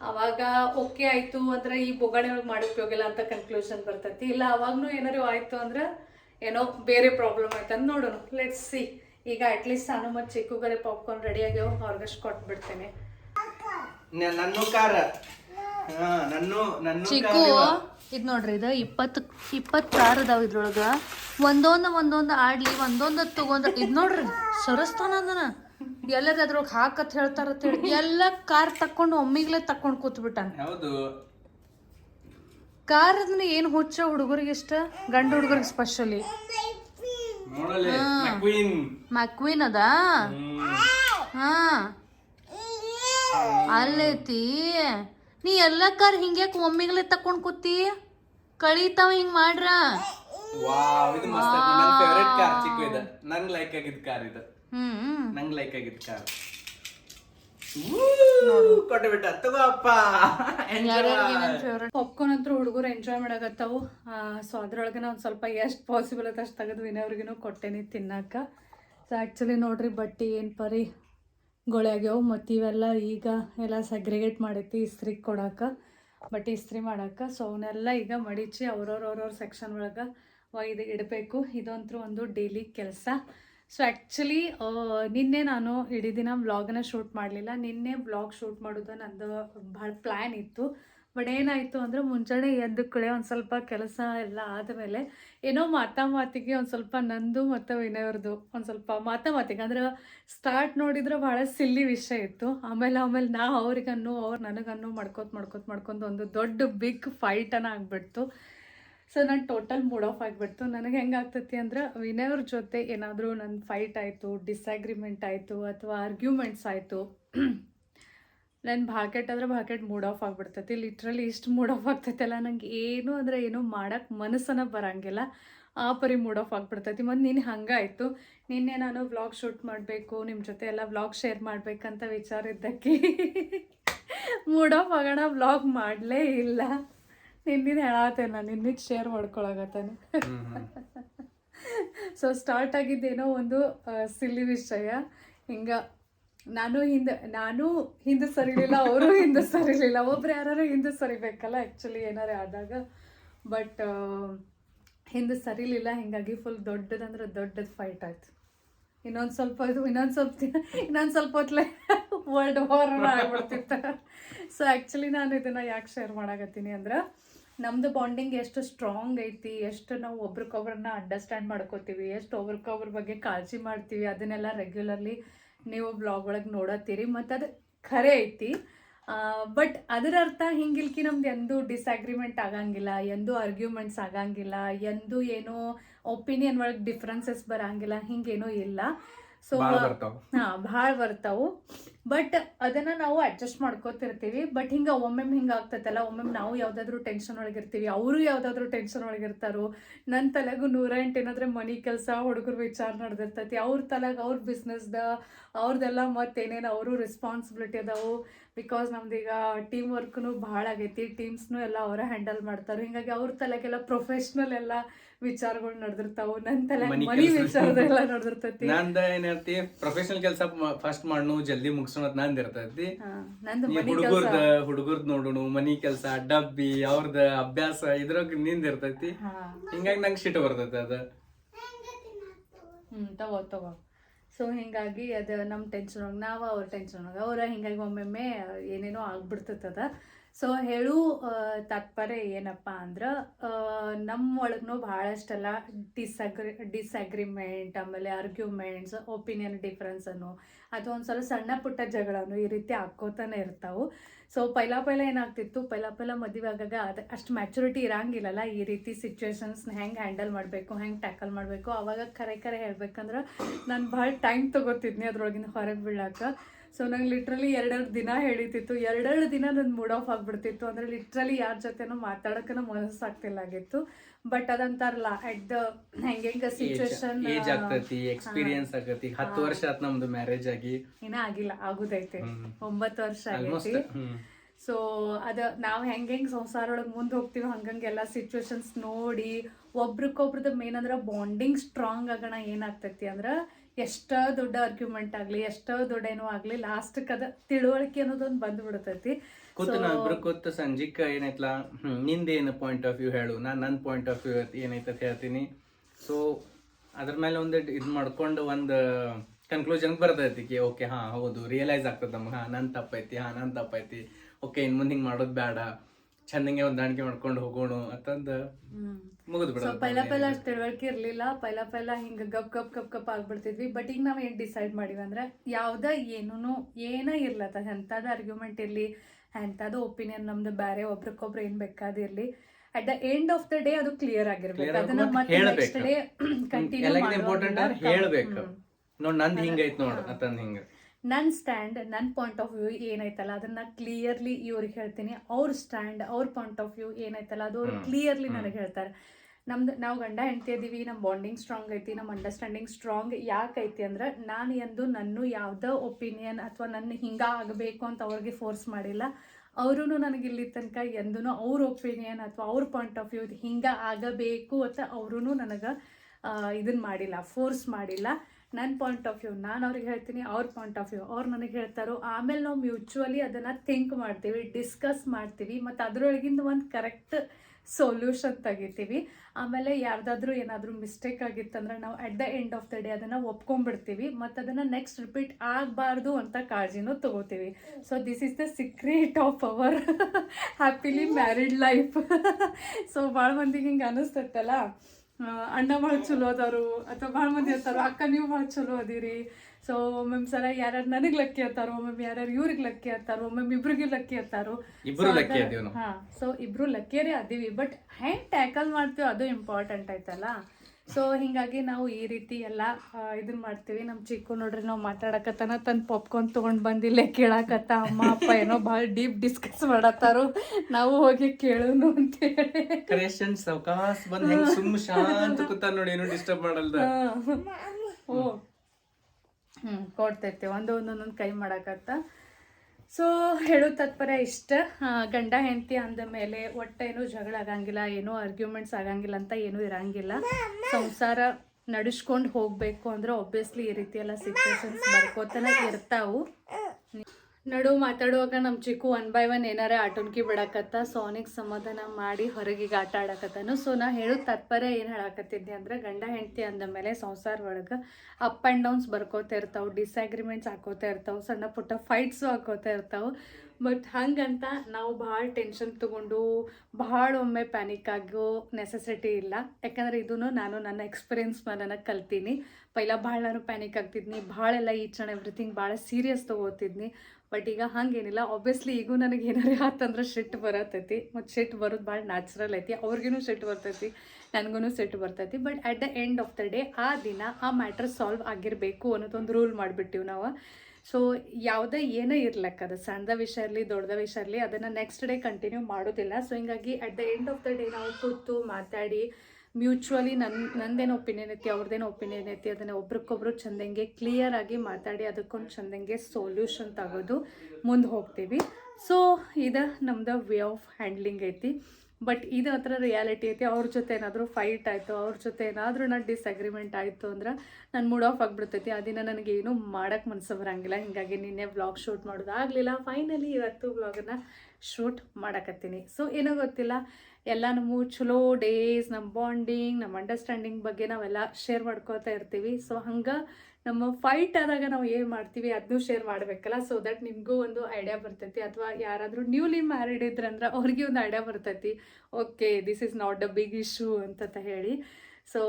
ಅವಾಗ ಓಕೆ ಆಯ್ತು ಅಂದ್ರೆ ಈ ಬೊಗಣೆ ಒಳಗೆ ಮಾಡಿ ಹೋಗಿಲ್ಲ ಅಂತ ಕನ್ಕ್ಲೂಷನ್ ಬರ್ತೈತಿ. ಇಲ್ಲ, ಅವಾಗ್ನು ಏನಾರು ಆಯ್ತು ಅಂದ್ರೆ ಏನೋ ಬೇರೆ ಪ್ರಾಬ್ಲಮ್ ಆಯ್ತು ಅಂತ ನೋಡೋಣ. ಲೆಟ್ಸ್ ಸಿ ಈಗ ಅಟ್ಲೀಸ್ಟ್ ನಾನು ಮತ್ತು ಚಿಕ್ಕುಗರೆ ಪಾಪ್ಕಾರ್ನ್ ರೆಡಿ ಆಗ್ಯಾವ ಅವ್ರಿಗಷ್ಟು ಕೊಟ್ಬಿಡ್ತೇನೆ. ನನ್ನ ಕಾರ ನನ್ನ ನನ್ನ ಚಿಕ್ಕು ಇದು ನೋಡ್ರಿ ಇದು ಇಪ್ಪತ್ತು ಇಪ್ಪತ್ತಾರು ಅದಾವ ಇದ್ರೊಳಗ. ಒಂದೊಂದು ಒಂದೊಂದು ಆಡ್ಲಿ ಒಂದೊಂದು ತಗೊಂಡ್ರ ಇದು ನೋಡ್ರಿ ಸರಸ್ತಾನ ಅದನ್ನ ಎಲ್ಲರ ಅದ್ರೊಳಗೆ ಹಾಕತ್ ಹೇಳ್ತಾರ ಹೇಳಿ ಎಲ್ಲ ಕಾರ್ ತಕೊಂಡು ಒಮ್ಮಿಗ್ಲೆ ತಕೊಂಡು ಕೂತ್ಬಿಟ್ಟಾನ. ಹೌದು. ಕಾರ್ ಅದನ್ನ ಏನು ಹುಚ್ಚ ಹುಡುಗರಿಗೆ ಇಷ್ಟ? ಗಂಡ ಹುಡುಗರಿಗೆ ಸ್ಪೆಷಲಿ ಮಕ್ವೀನ್ ಕ್ವೀನ್ ಮಕ್ವಿನ್ ಅದ? ಹಾ. ಅಲ್ಲೈತಿ. ನೀ ಎಲ್ಲ ಕಾರ್ ಹಿಂಗೆ ಒಮ್ಮಿಗ್ಲೆ ತಕೊಂಡ್ ಕೂತಿ? ಕಳೀತಾವ ಹಿಂಗ್ ಮಾಡ್ರ? ನಂಗ್ ಲೈಕ್ ಆಗಿದ್ ಕಾರ್ ಇದು. ಹ್ಮ್ ನಂಗೆ ಲೈಕ್ ಆಗಿದ್ ಕಾರ್ ಪಾಪ್ಕಾರ್ನ್ ಹತ್ರ ಹುಡುಗರು ಎಂಜಾಯ್ ಮಾಡಕತ್ತಾವು. ಸೊ ಅದ್ರೊಳಗೆ ನಾನು ಸ್ವಲ್ಪ ಎಷ್ಟು ಪಾಸಿಬಲ್ ಐತೆ ಅಷ್ಟು ತೆಗೆದು ವಿನಯವ್ರಿಗೂ ಕೊಟ್ಟೇನಿ ತಿನ್ನಾಕ. ಸೊ ಆ್ಯಕ್ಚುಲಿ ನೋಡ್ರಿ ಬಟ್ಟೆ ಏನು ಪರಿ ಗೊಳ್ಯಾಗ್ಯಾವು ಮತ್ತು ಇವೆಲ್ಲ ಈಗ ಎಲ್ಲ ಸಗ್ರಿಗೇಟ್ ಮಾಡೈತಿ ಇಸ್ತ್ರಿ ಕೊಡಾಕ. ಬಟ್ಟೆ ಇಸ್ತ್ರಿ ಮಾಡಾಕ. ಸೊ ಅವನ್ನೆಲ್ಲ ಈಗ ಮಡಿಚಿ ಅವ್ರವ್ರ ಅವ್ರವ್ರ ಸೆಕ್ಷನ್ ಒಳಗೆ ಒಯ್ದು ಇಡಬೇಕು. ಇದಂತೂ ಒಂದು ಡೈಲಿ ಕೆಲಸ. ಸೊ ಆ್ಯಕ್ಚುಲಿ ನಿನ್ನೆ ನಾನು ಇಡೀ ದಿನ ವ್ಲಾಗನ್ನ ಶೂಟ್ ಮಾಡಲಿಲ್ಲ. ನಿನ್ನೆ ವ್ಲಾಗ್ ಶೂಟ್ ಮಾಡೋದು ನಂದು ಭಾಳ ಪ್ಲ್ಯಾನ್ ಇತ್ತು. ಬಟ್ ಏನಾಯಿತು ಅಂದರೆ ಮುಂಜಾನೆ ಎದ್ದ ಕಳೆ ಒಂದು ಸ್ವಲ್ಪ ಕೆಲಸ ಎಲ್ಲ ಆದಮೇಲೆ ಏನೋ ಮಾತಾ ಮಾತಿಗೆ ಒಂದು ಸ್ವಲ್ಪ ನಂದು ಮತ್ತು ವಿನಯವ್ರದ್ದು ಒಂದು ಸ್ವಲ್ಪ ಮಾತಾ ಮಾತಿಗೆ. ಅಂದರೆ ಸ್ಟಾರ್ಟ್ ನೋಡಿದ್ರೆ ಭಾಳ ಸಿಲ್ಲಿ ವಿಷಯ ಇತ್ತು. ಆಮೇಲೆ ಆಮೇಲೆ ನಾ ಅವ್ರಿಗನ್ನು, ಅವ್ರು ನನಗನ್ನು ಮಾಡ್ಕೋತ ಮಾಡ್ಕೋತ ಮಾಡ್ಕೊಂಡು ಒಂದು ದೊಡ್ಡ ಬಿಗ್ ಫೈಟನ್ನು ಆಗ್ಬಿಡ್ತು. ಸೊ ನಾನು ಟೋಟಲ್ ಮೂಡ್ ಆಫ್ ಆಗಿಬಿಡ್ತು. ನನಗೆ ಹೆಂಗಾಗ್ತೈತಿ ಅಂದ್ರೆ ವಿನಯವ್ರ ಜೊತೆ ಏನಾದರೂ ನನ್ನ ಫೈಟ್ ಆಯಿತು ಡಿಸ್ಅಗ್ರಿಮೆಂಟ್ ಆಯಿತು ಅಥವಾ ಆರ್ಗ್ಯುಮೆಂಟ್ಸ್ ಆಯಿತು ನನ್ನ ಬಾಕೆಟ್ ಅಂದ್ರೆ ಬಾಕೆಟ್ ಮೂಡ್ ಆಫ್ ಆಗಿಬಿಡ್ತೈತಿ. ಲಿಟ್ರಲಿ ಇಷ್ಟು ಮೂಡ್ ಆಫ್ ಆಗ್ತೈತಲ್ಲ. ನಂಗೆ ಏನು ಅಂದರೆ ಏನು ಮಾಡೋಕ್ಕೆ ಮನಸ್ಸನ್ನು ಬರೋಂಗಿಲ್ಲ. ಆ ಪರಿ ಮೂಡ್ ಆಫ್ ಆಗಿಬಿಡ್ತೈತಿ. ಮತ್ತು ನೀನು ಹಂಗಾಯಿತು ನಿನ್ನೆ ನಾನು ವ್ಲಾಗ್ ಶೂಟ್ ಮಾಡಬೇಕು ನಿಮ್ಮ ಜೊತೆ ಎಲ್ಲ ವ್ಲಾಗ್ ಶೇರ್ ಮಾಡಬೇಕಂತ ವಿಚಾರ ಇದ್ದಕ್ಕೆ ಮೂಡ್ ಆಫ್ ಆಗೋಣ ವ್ಲಾಗ್ ಮಾಡಲೇ ಇಲ್ಲ. ನಿನ್ನಿದ ಹೇಳತ್ತೇನೆ ನಾನು ನಿನ್ನಿದ್ ಶೇರ್ ಮಾಡ್ಕೊಳಗತ್ತಾನೆ ಸೊ ಸ್ಟಾರ್ಟ್ ಆಗಿದ್ದೇನೋ ಒಂದು ಸಿಲ್ಲಿ ವಿಷಯ. ಹಿಂಗ ನಾನು ಹಿಂದೆ ನಾನು ಹಿಂದೆ ಸರಿಲಿಲ್ಲ ಅವರು ಹಿಂದೆ ಸರಿಲಿಲ್ಲ ಒಬ್ರು ಯಾರು ಹಿಂದೆ ಸರಿಬೇಕಲ್ಲ ಆ್ಯಕ್ಚುಲಿ ಏನಾರೇ ಆದಾಗ. ಬಟ್ ಹಿಂದೆ ಸರಿಲಿಲ್ಲ ಹಿಂಗಾಗಿ ಫುಲ್ ದೊಡ್ಡದಂದ್ರೆ ದೊಡ್ಡದು ಫೈಟ್ ಆಯ್ತು. ಇನ್ನೊಂದು ಸ್ವಲ್ಪ ಇದು ಇನ್ನೊಂದು ಸ್ವಲ್ಪ ಇನ್ನೊಂದು ಸ್ವಲ್ಪ ಹೊತ್ತಲೆ ವರ್ಲ್ಡ್ ವಾರ್ ಆಗ್ಬಿಡ್ತಿತ್ತು. ಸೊ ಆ್ಯಕ್ಚುಲಿ ನಾನು ಇದನ್ನು ಯಾಕೆ ಶೇರ್ ಮಾಡಾಕತ್ತೀನಿ ಅಂದ್ರೆ ನಮ್ಮದು ಬಾಂಡಿಂಗ್ ಎಷ್ಟು ಸ್ಟ್ರಾಂಗ್ ಐತಿ, ಎಷ್ಟು ನಾವು ಒಬ್ರಿಗೊಬ್ರನ್ನ ಅಂಡರ್ಸ್ಟ್ಯಾಂಡ್ ಮಾಡ್ಕೋತೀವಿ, ಎಷ್ಟು ಒಬ್ರಿಗೊಬ್ರ ಬಗ್ಗೆ ಕಾಳಜಿ ಮಾಡ್ತೀವಿ, ಅದನ್ನೆಲ್ಲ ರೆಗ್ಯುಲರ್ಲಿ ನೀವು ಬ್ಲಾಗ್ ಒಳಗೆ ನೋಡತ್ತೀರಿ, ಮತ್ತು ಅದು ಖರೆ ಐತಿ. ಬಟ್ ಅದರ ಅರ್ಥ ಹಿಂಗಿಲ್ಕಿ ನಮ್ದು ಎಂದೂ ಡಿಸ್ಅಗ್ರಿಮೆಂಟ್ ಆಗಂಗಿಲ್ಲ, ಎಂದೂ ಆರ್ಗ್ಯುಮೆಂಟ್ಸ್ ಆಗಂಗಿಲ್ಲ, ಎಂದೂ ಏನೋ ಒಪಿನಿಯನ್ ಒಳಗೆ ಡಿಫ್ರೆನ್ಸಸ್ ಬರಂಗಿಲ್ಲ, ಹಿಂಗೇನೂ ಇಲ್ಲ. ಸೊ ಹಾ ಭಾಳ ಬರ್ತಾವು. ಬಟ್ ಅದನ್ನ ನಾವು ಅಡ್ಜಸ್ಟ್ ಮಾಡ್ಕೋತಿರ್ತೀವಿ. ಬಟ್ ಹಿಂಗ ಒಮ್ಮೆಮ್ ಹಿಂಗ ಆಗ್ತೈತಲ್ಲ ಒಮ್ಮೊಮ್ಮೆ ನಾವು ಯಾವ್ದಾದ್ರು ಟೆನ್ಷನ್ ಒಳಗಿರ್ತೀವಿ. ಅವರು ಯಾವ್ದಾದ್ರು ಟೆನ್ಷನ್ ಒಳಗಿರ್ತಾರೋ. ನನ್ನ ತಲೆಗೂ ನೂರ ಎಂಟು ಏನಾದ್ರೆ ಮನಿ ಕೆಲಸ ಹುಡುಗರು ವಿಚಾರ ನಡೆದಿರ್ತೈತಿ. ಅವ್ರ ತಲೆಗೆ ಅವ್ರ ಬಿಸ್ನೆಸ್ದ ಅವ್ರದ್ದೆಲ್ಲ ಮತ್ತೇನೇನು ಅವರು ರೆಸ್ಪಾನ್ಸಿಬಿಲಿಟಿ ಅದಾವು. ಬಿಕಾಸ್ ನಮ್ದೀಗ ಟೀಮ್ ವರ್ಕ್ನು ಭಾಳ ಆಗೈತಿ. ಟೀಮ್ಸ್ನು ಎಲ್ಲ ಅವರ ಹ್ಯಾಂಡಲ್ ಮಾಡ್ತಾರೆ. ಹಿಂಗಾಗಿ ಅವ್ರ ತಲೆಗೆಲ್ಲ ಪ್ರೊಫೆಷ್ನಲ್ ಎಲ್ಲ ವಿಚಾರಗಳು ನಡೆದಿರ್ತಾವು. ನನ್ನ ತಲೆ ಮನಿ. ವಿಚಾರದೆಲ್ಲ ನಡೆದಿರ್ತೈತಿ. ನಂದ ಏನ್ ಹೇಳ್ತಿ ಪ್ರೊಫೆಷನಲ್ ಕೆಲಸ ಫಸ್ಟ್ ಮಾಡ್ನು ಜಲ್ದಿ ಮುಗಿಸೋಣ ನಂದ್ ಇರ್ತೈತಿ. ನಂದು ಮನಿ ಹುಡುಗರ್ದ ಹುಡುಗರ್ದ ನೋಡೋಣ ಮನಿ ಕೆಲಸ ಡಬ್ಬಿ ಅವ್ರದ ಅಭ್ಯಾಸ ಇದ್ರಾಗ ನಿಂದ ಇರ್ತೈತಿ. ಹಿಂಗಾಗಿ ನಂಗೆ ಸಿಟ್ಟು ಬರ್ತೈತಿ ಅದ. ಹ್ಮ್ ತಗೋ ತಗೋ. ಸೊ ಹಿಂಗಾಗಿ ಅದು ನಮ್ಮ ಟೆನ್ಷನ್ ಒಳಗೆ ನಾವು ಅವ್ರ ಟೆನ್ಷನ್ ಒಳಗೆ. ಅವ್ರ ಹಿಂಗಾಗಿ ಒಮ್ಮೆಮ್ಮೆ ಏನೇನೋ ಆಗ್ಬಿಡ್ತದ ಸೊ ಹೇಳು ತಾತ್ಪರ್ಯ ಏನಪ್ಪ ಅಂದ್ರೆ ನಮ್ಮ ಒಳಗೂ ಭಾಳಷ್ಟೆಲ್ಲ ಡಿಸ್ಅಗ್ರಿ ಡಿಸ್ಅಗ್ರಿಮೆಂಟ್ ಆಮೇಲೆ ಆರ್ಗ್ಯುಮೆಂಟ್ಸ್ ಒಪಿನಿಯನ್ ಡಿಫ್ರೆನ್ಸ್ ಅನ್ನು ಒಂದು ಒಂದ್ಸಲ ಸಣ್ಣ ಪುಟ್ಟ ಜಗಳನ್ನು ಈ ರೀತಿ ಹಾಕೋತಾನೆ ಇರ್ತಾವು. ಸೊ ಪೈಲ ಪೈಲ ಏನಾಗ್ತಿತ್ತು, ಪೈಲ ಪೈಲ ಮದುವೆ ಆಗಾಗ ಅದು ಅಷ್ಟು ಮ್ಯಾಚುರಿಟಿ ಇರಂಗಿಲ್ಲಲ್ಲ ಈ ರೀತಿ ಸಿಚುವೇಶನ್ಸ್ನ ಹೆಂಗೆ ಹ್ಯಾಂಡಲ್ ಮಾಡಬೇಕು, ಹೆಂಗೆ ಟ್ಯಾಕಲ್ ಮಾಡಬೇಕು. ಅವಾಗ ಕರೆ ಕರೆ ಹೇಳ್ಬೇಕಂದ್ರೆ ನಾನು ಭಾಳ ಟೈಮ್ ತೊಗೋತಿದ್ನಿ ಅದರೊಳಗಿನ ಹೊರಗೆ ಬೀಳಾಕ. ಸೊ ನಂಗೆ ಲಿಟ್ರಲಿ ಎರಡೆರಡು ದಿನ ಹೇಳಿತಿತ್ತು ಎರಡೆರಡು ದಿನ ನನ್ನ ಮೂಡ್ ಆಫ್ ಆಗಿಬಿಡ್ತಿತ್ತು. ಅಂದರೆ ಲಿಟ್ರಲಿ ಯಾರ ಜೊತೆನೂ ಮಾತಾಡೋಕೆ ಮನಸ್ಸಾಗ್ತಿಲ್ಲ ಆಗಿತ್ತು. ಬಟ್ ಅದಂತಾರಲ್ಲ ಅಟ್ ದ ಹೆಂಗೆ ಸಿಚುವೇಶನ್ ಏಜ್ ಆಗ್ತೈತಿ ಎಕ್ಸ್ಪೀರಿಯನ್ಸ್ ಆಗತಿ ಹತ್ತು ವರ್ಷ ಆತ್ ನಮ್ದು ಮ್ಯಾರೇಜ್ ಆಗಿ. ಇನ್ನ ಆಗಿಲ್ಲ ಆಗುದೈತೆ. ಒಂಬತ್ತು ವರ್ಷ ಆಗೈತಿ. ಸೊ ಅದ ನಾವು ಹೆಂಗೆ ಹೆಂಗೆ ಸಂಸಾರ ಒಳಗೆ ಮುಂದೆ ಹೋಗ್ತೀವಿ ಹಂಗಂಗೆಲ್ಲ ಸಿಚುವೇಶನ್ಸ್ ನೋಡಿ ಒಬ್ರಿಗೊಬ್ರದ್ದು ಮೇನ್ ಅಂದ್ರೆ ಬಾಂಡಿಂಗ್ ಸ್ಟ್ರಾಂಗ್ ಆಗೋಣ ಏನಾಗ್ತೈತಿ ಅಂದ್ರೆ ಎಷ್ಟ ದೊಡ್ಡ ಆರ್ಗ್ಯುಮೆಂಟ್ ಆಗಲಿ ಎಷ್ಟೋ ದೊಡ್ಡ ಏನೋ ಆಗಲಿ ಲಾಸ್ಟ್ಗೆ ಅದ ತಿಳುವಳಿಕೆ ಅನ್ನೋದೊಂದು ಬಂದ್ಬಿಡ್ತೈತಿ. ಕೂತು ನಾವಿಬ್ರು ಕೂತು ಸಂಜಿಕ್ ಏನೈತ್ಲ ನಿಂದ ನಿಂದೇನು ಪಾಯಿಂಟ್ ಆಫ್ ವ್ಯೂ ಹೇಳು ನಾನು ನನ್ನ ಪಾಯಿಂಟ್ ಆಫ್ ವ್ಯೂ ಏನೈತೆ ಅಂತ ಹೇಳ್ತೀನಿ. ಸೊ ಅದ್ರ ಮೇಲೆ ಒಂದು ಇದು ಮಾಡ್ಕೊಂಡು ಒಂದು ಕನ್ಕ್ಲೂಷನ್ ಬರ್ತೈತಿ ಓಕೆ ಹಾ ಹೌದು ರಿಯಲೈಸ್ ಆಗ್ತದೆ ನಮ್ಗೆ ಹಾಂ ನನ್ನ ತಪ್ಪೈತಿ ಹಾಂ ನನ್ನ ತಪ್ಪೈತಿ ಓಕೆ ಇನ್ನು ಮುಂದೆ ಹಿಂಗೆ ಮಾಡೋದು ಬೇಡ ಚಂದಂಗೆ ಹೊಂದಾಣಿಕೆ ಮಾಡ್ಕೊಂಡು ಹೋಗೋಣ ಅಂತಂದ ಮುಗಿದ್ ಸೊ ಬಿಡೋದು ಪೈಲ ಪೈಲ ಅಷ್ಟು ತಿಳುವಳಿಕೆ ಇರ್ಲಿಲ್ಲ. ಪೈಲ ಪೈಲ ಹಿಂಗ ಗಪ್ ಗಪ್ ಗಪ್ ಗಪ್ ಆಗ್ಬಿಡ್ತಿದ್ವಿ. ಬಟ್ ಈಗ ನಾವ್ ಏನ್ ಡಿಸೈಡ್ ಮಾಡಿವಿ ಅಂದ್ರೆ ಯಾವ್ದ ಏನೂ ಏನೇ ಇರ್ಲತ್ತ. ಎಂಥದ್ದು ಆರ್ಗ್ಯುಮೆಂಟ್ ಇರ್ಲಿ ಎಂಥದ್ದು ಒಪಿನಿಯನ್ ನಮ್ದು ಬೇರೆ ಒಬ್ರಿಗೊಬ್ರು ಏನು ಬೇಕಾದಿರ್ಲಿ at the end of the day ಅದು ಕ್ಲಿಯರ್ ಆಗಿರ್ಬೇಕು. ಅದನ್ನ ಮತ್ತೆ ಹೇಳ್ಬೇಕು. ನೆಕ್ಸ್ಟ್ ಡೇ ಕಂಟಿನ್ಯೂ ಹೇಳ್ಬೇಕು. ನೋಡ್ ನಂದ್ ಹಿಂಗೈತ್ ನೋಡ್ ಅಂತಂದ್ ಹಿಂಗ. ನನ್ನ ಸ್ಟ್ಯಾಂಡ್ ನನ್ನ ಪಾಯಿಂಟ್ ಆಫ್ ವ್ಯೂ ಏನೈತಲ್ಲ ಅದನ್ನ ಕ್ಲಿಯರ್ಲಿ ಇವ್ರಿಗೆ ಹೇಳ್ತೀನಿ. ಅವ್ರ ಸ್ಟ್ಯಾಂಡ್ ಅವ್ರ ಪಾಯಿಂಟ್ ಆಫ್ ವ್ಯೂ ಏನೈತಲ್ಲ ಅದು ಅವ್ರು ಕ್ಲಿಯರ್ಲಿ ನನಗೆ ಹೇಳ್ತಾರೆ. ನಮ್ದು ನಾವು ಗಂಡ ಹೆಂಡತಿ ಇದೀವಿ ನಮ್ಮ ಬಾಂಡಿಂಗ್ ಸ್ಟ್ರಾಂಗ್ ಐತಿ ನಮ್ಮ ಅಂಡರ್ಸ್ಟ್ಯಾಂಡಿಂಗ್ ಸ್ಟ್ರಾಂಗ್ ಯಾಕೈತಿ ಅಂದ್ರೆ ನಾನು ಎಂದು ನನ್ನ ಯಾವುದೋ ಒಪಿನಿಯನ್ ಅಥವಾ ನನ್ನ ಹಿಂಗ ಆಗಬೇಕು ಅಂತ ಅವ್ರಿಗೆ ಫೋರ್ಸ್ ಮಾಡಿಲ್ಲ. ಅವರು ನನಗೆ ಇಲ್ಲಿ ತನಕ ಎಂದೂ ಅವ್ರ ಒಪಿನಿಯನ್ ಅಥವಾ ಅವ್ರ ಪಾಯಿಂಟ್ ಆಫ್ ವ್ಯೂ ಹಿಂಗ ಆಗಬೇಕು ಅಂತ ಅವರು ನನಗೆ ಇದನ್ನ ಮಾಡಿಲ್ಲ ಫೋರ್ಸ್ ಮಾಡಿಲ್ಲ. ನನ್ನ ಪಾಯಿಂಟ್ ಆಫ್ ವ್ಯೂ ನಾನು ಅವ್ರಿಗೆ ಹೇಳ್ತೀನಿ ಅವ್ರ ಪಾಯಿಂಟ್ ಆಫ್ ವ್ಯೂ ಅವ್ರು ನನಗೆ ಹೇಳ್ತಾರೋ ಆಮೇಲೆ ನಾವು ಮ್ಯೂಚುವಲಿ ಅದನ್ನು ಥಿಂಕ್ ಮಾಡ್ತೀವಿ ಡಿಸ್ಕಸ್ ಮಾಡ್ತೀವಿ ಮತ್ತು ಅದರೊಳಗಿಂದ ಒಂದು ಕರೆಕ್ಟ್ ಸೊಲ್ಯೂಷನ್ ತೆಗಿತೀವಿ. ಆಮೇಲೆ ಯಾರ್ದಾದ್ರೂ ಏನಾದರೂ ಮಿಸ್ಟೇಕ್ ಆಗಿತ್ತಂದ್ರೆ ನಾವು at the end of the day ಅದನ್ನು ಒಪ್ಕೊಂಡ್ಬಿಡ್ತೀವಿ ಮತ್ತು ಅದನ್ನು ನೆಕ್ಸ್ಟ್ ರಿಪೀಟ್ ಆಗಬಾರ್ದು ಅಂತ ಕಾಳಜಿನೂ ತಗೋತೀವಿ. So this is the secret of our happily married life so ಭಾಳ ಮಂದಿಗೆ ಹಿಂಗೆ ಅನಿಸ್ತೈತಲ್ಲ? ಆ, ಅಣ್ಣ ಭಾಳ ಚಲೋ ಅದಾರು ಅಥವಾ ಭಾಳ ಮಂದಿ ಇರ್ತಾರೋ ಅಕ್ಕ ನೀವು ಭಾಳ ಚಲೋ ಅದೀರಿ. ಸೊ ಒಮ್ಮೊಮ್ಮೆ ಸಲ ಯಾರ್ಯಾರು ನನಗೆ ಲಕ್ಕಿ ಅತ್ತಾರೋ ಒಮ್ಮೊಮ್ಮೆ ಯಾರ್ಯಾರು ಇವ್ರಿಗೆ ಲಕ್ಕಿ ಅತ್ತಾರೋ ಒಮ್ಮೊಮ್ಮೆ ಇಬ್ರಿಗೆ ಲಕ್ಕಿ ಅತ್ತಾರೋ ಹಾ ಸೊ ಇಬ್ರು ಲಕ್ಕಿಯರೇ ಅದೀವಿ ಬಟ್ ಹೆಂಗ್ ಟ್ಯಾಕಲ್ ಮಾಡ್ತೀವಿ ಅದು ಇಂಪಾರ್ಟೆಂಟ್ ಆಯ್ತಲ್ಲ. ಸೊ ಹಿಂಗಾಗಿ ನಾವು ಈ ರೀತಿ ಎಲ್ಲ ಇದನ್ನ ಮಾಡ್ತೀವಿ. ನಮ್ಮ ಚಿಕ್ಕು ನೋಡ್ರಿ ನಾವು ಮಾತಾಡಕತ್ತಾನ ತನ್ನ ಪಾಪ್ಕಾರ್ನ್ ತೊಗೊಂಡು ಬಂದಿಲ್ಲೇ ಕೇಳಾಕತ್ತ. ಅಮ್ಮ ಅಪ್ಪ ಏನೋ ಭಾಳ ಡೀಪ್ ಡಿಸ್ಕಸ್ ಮಾಡತ್ತಾರು. ನಾವು ಹೋಗಿ ಕೇಳೋನು ಅಂತ ಹೇಳಿ ಸಾವಕಾಸ್ ಬಂದು ಹೆಂಗ್ ಸುಮ್ ಶಾಂತ ಕೂತ ನೋಡಿ ಏನು ಡಿಸ್ಟರ್ಬ್ ಮಾಡಲ್ದ. ಓ. ಹ್ಞೂ ಕೊಡ್ತೈತಿ. ಒಂದು ಒಂದೊಂದೊಂದು ಕೈ ಮಾಡಾಕತ್ತ. ಸೊ ಹೇಳೋ ತತ್ಪರ ಇಷ್ಟ. ಗಂಡ ಹೆಂಡತಿ ಅಂದ ಮೇಲೆ ಒಟ್ಟೇನು ಜಗಳ ಆಗಂಗಿಲ್ಲ, ಏನೂ ಆರ್ಗ್ಯುಮೆಂಟ್ಸ್ ಆಗಂಗಿಲ್ಲ ಅಂತ ಏನೂ ಇರಂಗಿಲ್ಲ. ಸಂಸಾರ ನಡೆಸ್ಕೊಂಡು ಹೋಗಬೇಕು ಅಂದ್ರೆ ಒಬ್ವಿಯಸ್ಲಿ ಈ ರೀತಿ ಎಲ್ಲ ಸಿಚುವೇಶನ್ಸ್ ಬರ್ಕೋತನ ಇರ್ತಾವು. ನಡು ಮಾತಾಡುವಾಗ ನಮ್ಮ ಚಿಕ್ಕು ಒನ್ ಬೈ ಒನ್ ಏನಾರ ಆಟೋನ್ಕಿ ಬಿಡಾಕತ್ತ ಸೊ ಅವನಿಗೆ ಸಮಾಧಾನ ಮಾಡಿ ಹೊರಗಿಗೆ ಆಟ ಆಡಕತ್ತಾನು. ಸೊ ನಾ ಹೇಳೋ ತತ್ಪರ್ಯ ಏನು ಹೇಳಾಕತ್ತಿದ್ದೆ ಅಂದರೆ, ಗಂಡ ಹೆಂಡತಿ ಅಂದ ಮೇಲೆ ಸಂಸಾರ ಒಳಗೆ ಅಪ್ ಆ್ಯಂಡ್ ಡೌನ್ಸ್ ಬರ್ಕೋತಾ ಇರ್ತಾವೆ ಡಿಸ್ಅಗ್ರಿಮೆಂಟ್ಸ್ ಹಾಕೋತಾ ಇರ್ತಾವೆ, ಸಣ್ಣ ಪುಟ್ಟ ಫೈಟ್ಸು ಹಾಕೋತಾ ಇರ್ತಾವೆ. ಬಟ್ ಹಂಗಂತ ನಾವು ಭಾಳ ಟೆನ್ಷನ್ ತೊಗೊಂಡು, ಭಾಳ ಒಮ್ಮೆ ಪ್ಯಾನಿಕ್ ಆಗೋ ನೆಸೆಸಿಟಿ ಇಲ್ಲ. ಯಾಕಂದರೆ ಇದೂ ನಾನು ನನ್ನ ಎಕ್ಸ್ಪೀರಿಯನ್ಸ್ ಮೇಲೆ ಕಲ್ತೀನಿ. ಪೈಲ ಭಾಳ ನಾನು ಪ್ಯಾನಿಕ್ ಆಗ್ತಿದ್ನಿ ಭಾಳ ಎಲ್ಲ ಈಚ್ ಆ್ಯಂಡ್ ಎವ್ರಿಥಿಂಗ್ ಭಾಳ ಸೀರಿಯಸ್ ತೊಗೋತಿದ್ನಿ. ಬಟ್ ಈಗ ಹಂಗೇನಿಲ್ಲ. ಆಬ್ವಿಯಸ್ಲಿ ಈಗೂ ನನಗೆ ಏನಾರು ಆತಂದ್ರೆ ಶೆಟ್ ಬರತೈತಿ. ಮತ್ತು ಶೆಟ್ ಬರೋದು ಭಾಳ ನ್ಯಾಚುರಲ್ ಐತಿ. ಅವ್ರಿಗೂ ಸಿಟ್ಟು ಬರ್ತೈತಿ ನನಗೂ ಸಿಟ್ಟು ಬರ್ತೈತಿ. But at the end of the day ಆ ದಿನ ಆ ಮ್ಯಾಟ್ರ್ ಸಾಲ್ವ್ ಆಗಿರಬೇಕು ಅನ್ನೋದೊಂದು ರೂಲ್ ಮಾಡಿಬಿಟ್ಟಿವಿ ನಾವು. ಸೊ ಯಾವುದೇ ಏನೇ ಇರ್ಲಕ್ಕ, ಅದು ಸಣ್ಣದ ವಿಷಯ ಇರಲಿ ದೊಡ್ಡದ ವಿಷಯ ಇರಲಿ, ಅದನ್ನು ನೆಕ್ಸ್ಟ್ ಡೇ ಕಂಟಿನ್ಯೂ ಮಾಡೋದಿಲ್ಲ. ಸೊ ಹಿಂಗಾಗಿ at the end of the day ನಾವು ಕೂತು ಮಾತಾಡಿ ಮ್ಯೂಚುವಲಿ ನನ್ನ ನಂದೇನು ಒಪಿನಿಯನ್ ಐತಿ ಅವ್ರದ್ದೇನು ಒಪಿನಿಯನ್ ಐತಿ, ಅದನ್ನು ಒಬ್ರಿಗೊಬ್ರು ಚಂದಂಗೆ ಕ್ಲಿಯರ್ ಆಗಿ ಮಾತಾಡಿ ಅದಕ್ಕೊಂದು ಚಂದಂಗೆ ಸೊಲ್ಯೂಷನ್ ತಗೋದು ಮುಂದೆ ಹೋಗ್ತೀವಿ. ಸೊ ಇದು ನಮ್ದು ವೇ ಆಫ್ ಹ್ಯಾಂಡ್ಲಿಂಗ್ ಐತಿ. ಬಟ್ ಇದು ಹತ್ರ ರಿಯಾಲಿಟಿ ಐತಿ. ಅವ್ರ ಜೊತೆ ಏನಾದರೂ ಫೈಟ್ ಆಯಿತು, ಅವ್ರ ಜೊತೆ ಏನಾದರೂ ನಾನು ಡಿಸ್ಅಗ್ರಿಮೆಂಟ್ ಆಯಿತು ಅಂದ್ರೆ ನನ್ನ ಮೂಡ್ ಆಫ್ ಆಗಿಬಿಡ್ತೈತಿ. ಆ ದಿನ ನನಗೆ ಏನೂ ಮಾಡೋಕ್ಕೆ ಮನಸ್ಸು ಬರಂಗಿಲ್ಲ. ಹಿಂಗಾಗಿ ನಿನ್ನೆ ವ್ಲಾಗ್ ಶೂಟ್ ಮಾಡೋದು ಆಗಲಿಲ್ಲ. ಫೈನಲಿ ಇವತ್ತು ವ್ಲಾಗನ್ನು ಶೂಟ್ ಮಾಡಕತ್ತೀನಿ. ಸೊ ಏನೋ ಗೊತ್ತಿಲ್ಲ. ಎಲ್ಲ ನಮ್ಮ ಚಲೋ ಡೇಸ್ ನಮ್ಮ ಬಾಂಡಿಂಗ್ ನಮ್ಮ ಅಂಡರ್ಸ್ಟ್ಯಾಂಡಿಂಗ್ ಬಗ್ಗೆ ನಾವೆಲ್ಲ ಶೇರ್ ಮಾಡ್ಕೋತಾ ಇರ್ತೀವಿ. ಸೊ ಹಂಗೆ ನಮ್ಮ ಫೈಟ್ ಆದಾಗ ನಾವು ಏನು ಮಾಡ್ತೀವಿ ಅದನ್ನೂ ಶೇರ್ ಮಾಡಬೇಕಲ್ಲ. ಸೊ ದಟ್ ನಿಮಗೂ ಒಂದು ಐಡಿಯಾ ಬರ್ತೈತಿ. ಅಥವಾ ಯಾರಾದರೂ ನ್ಯೂಲಿ ಮ್ಯಾರಿಡ್ ಇದ್ರಂದ್ರೆ ಅವ್ರಿಗೆ ಒಂದು ಐಡಿಯಾ ಬರ್ತೈತಿ. Okay this is not a big issue ಅಂತ ಹೇಳಿ. ಸೊ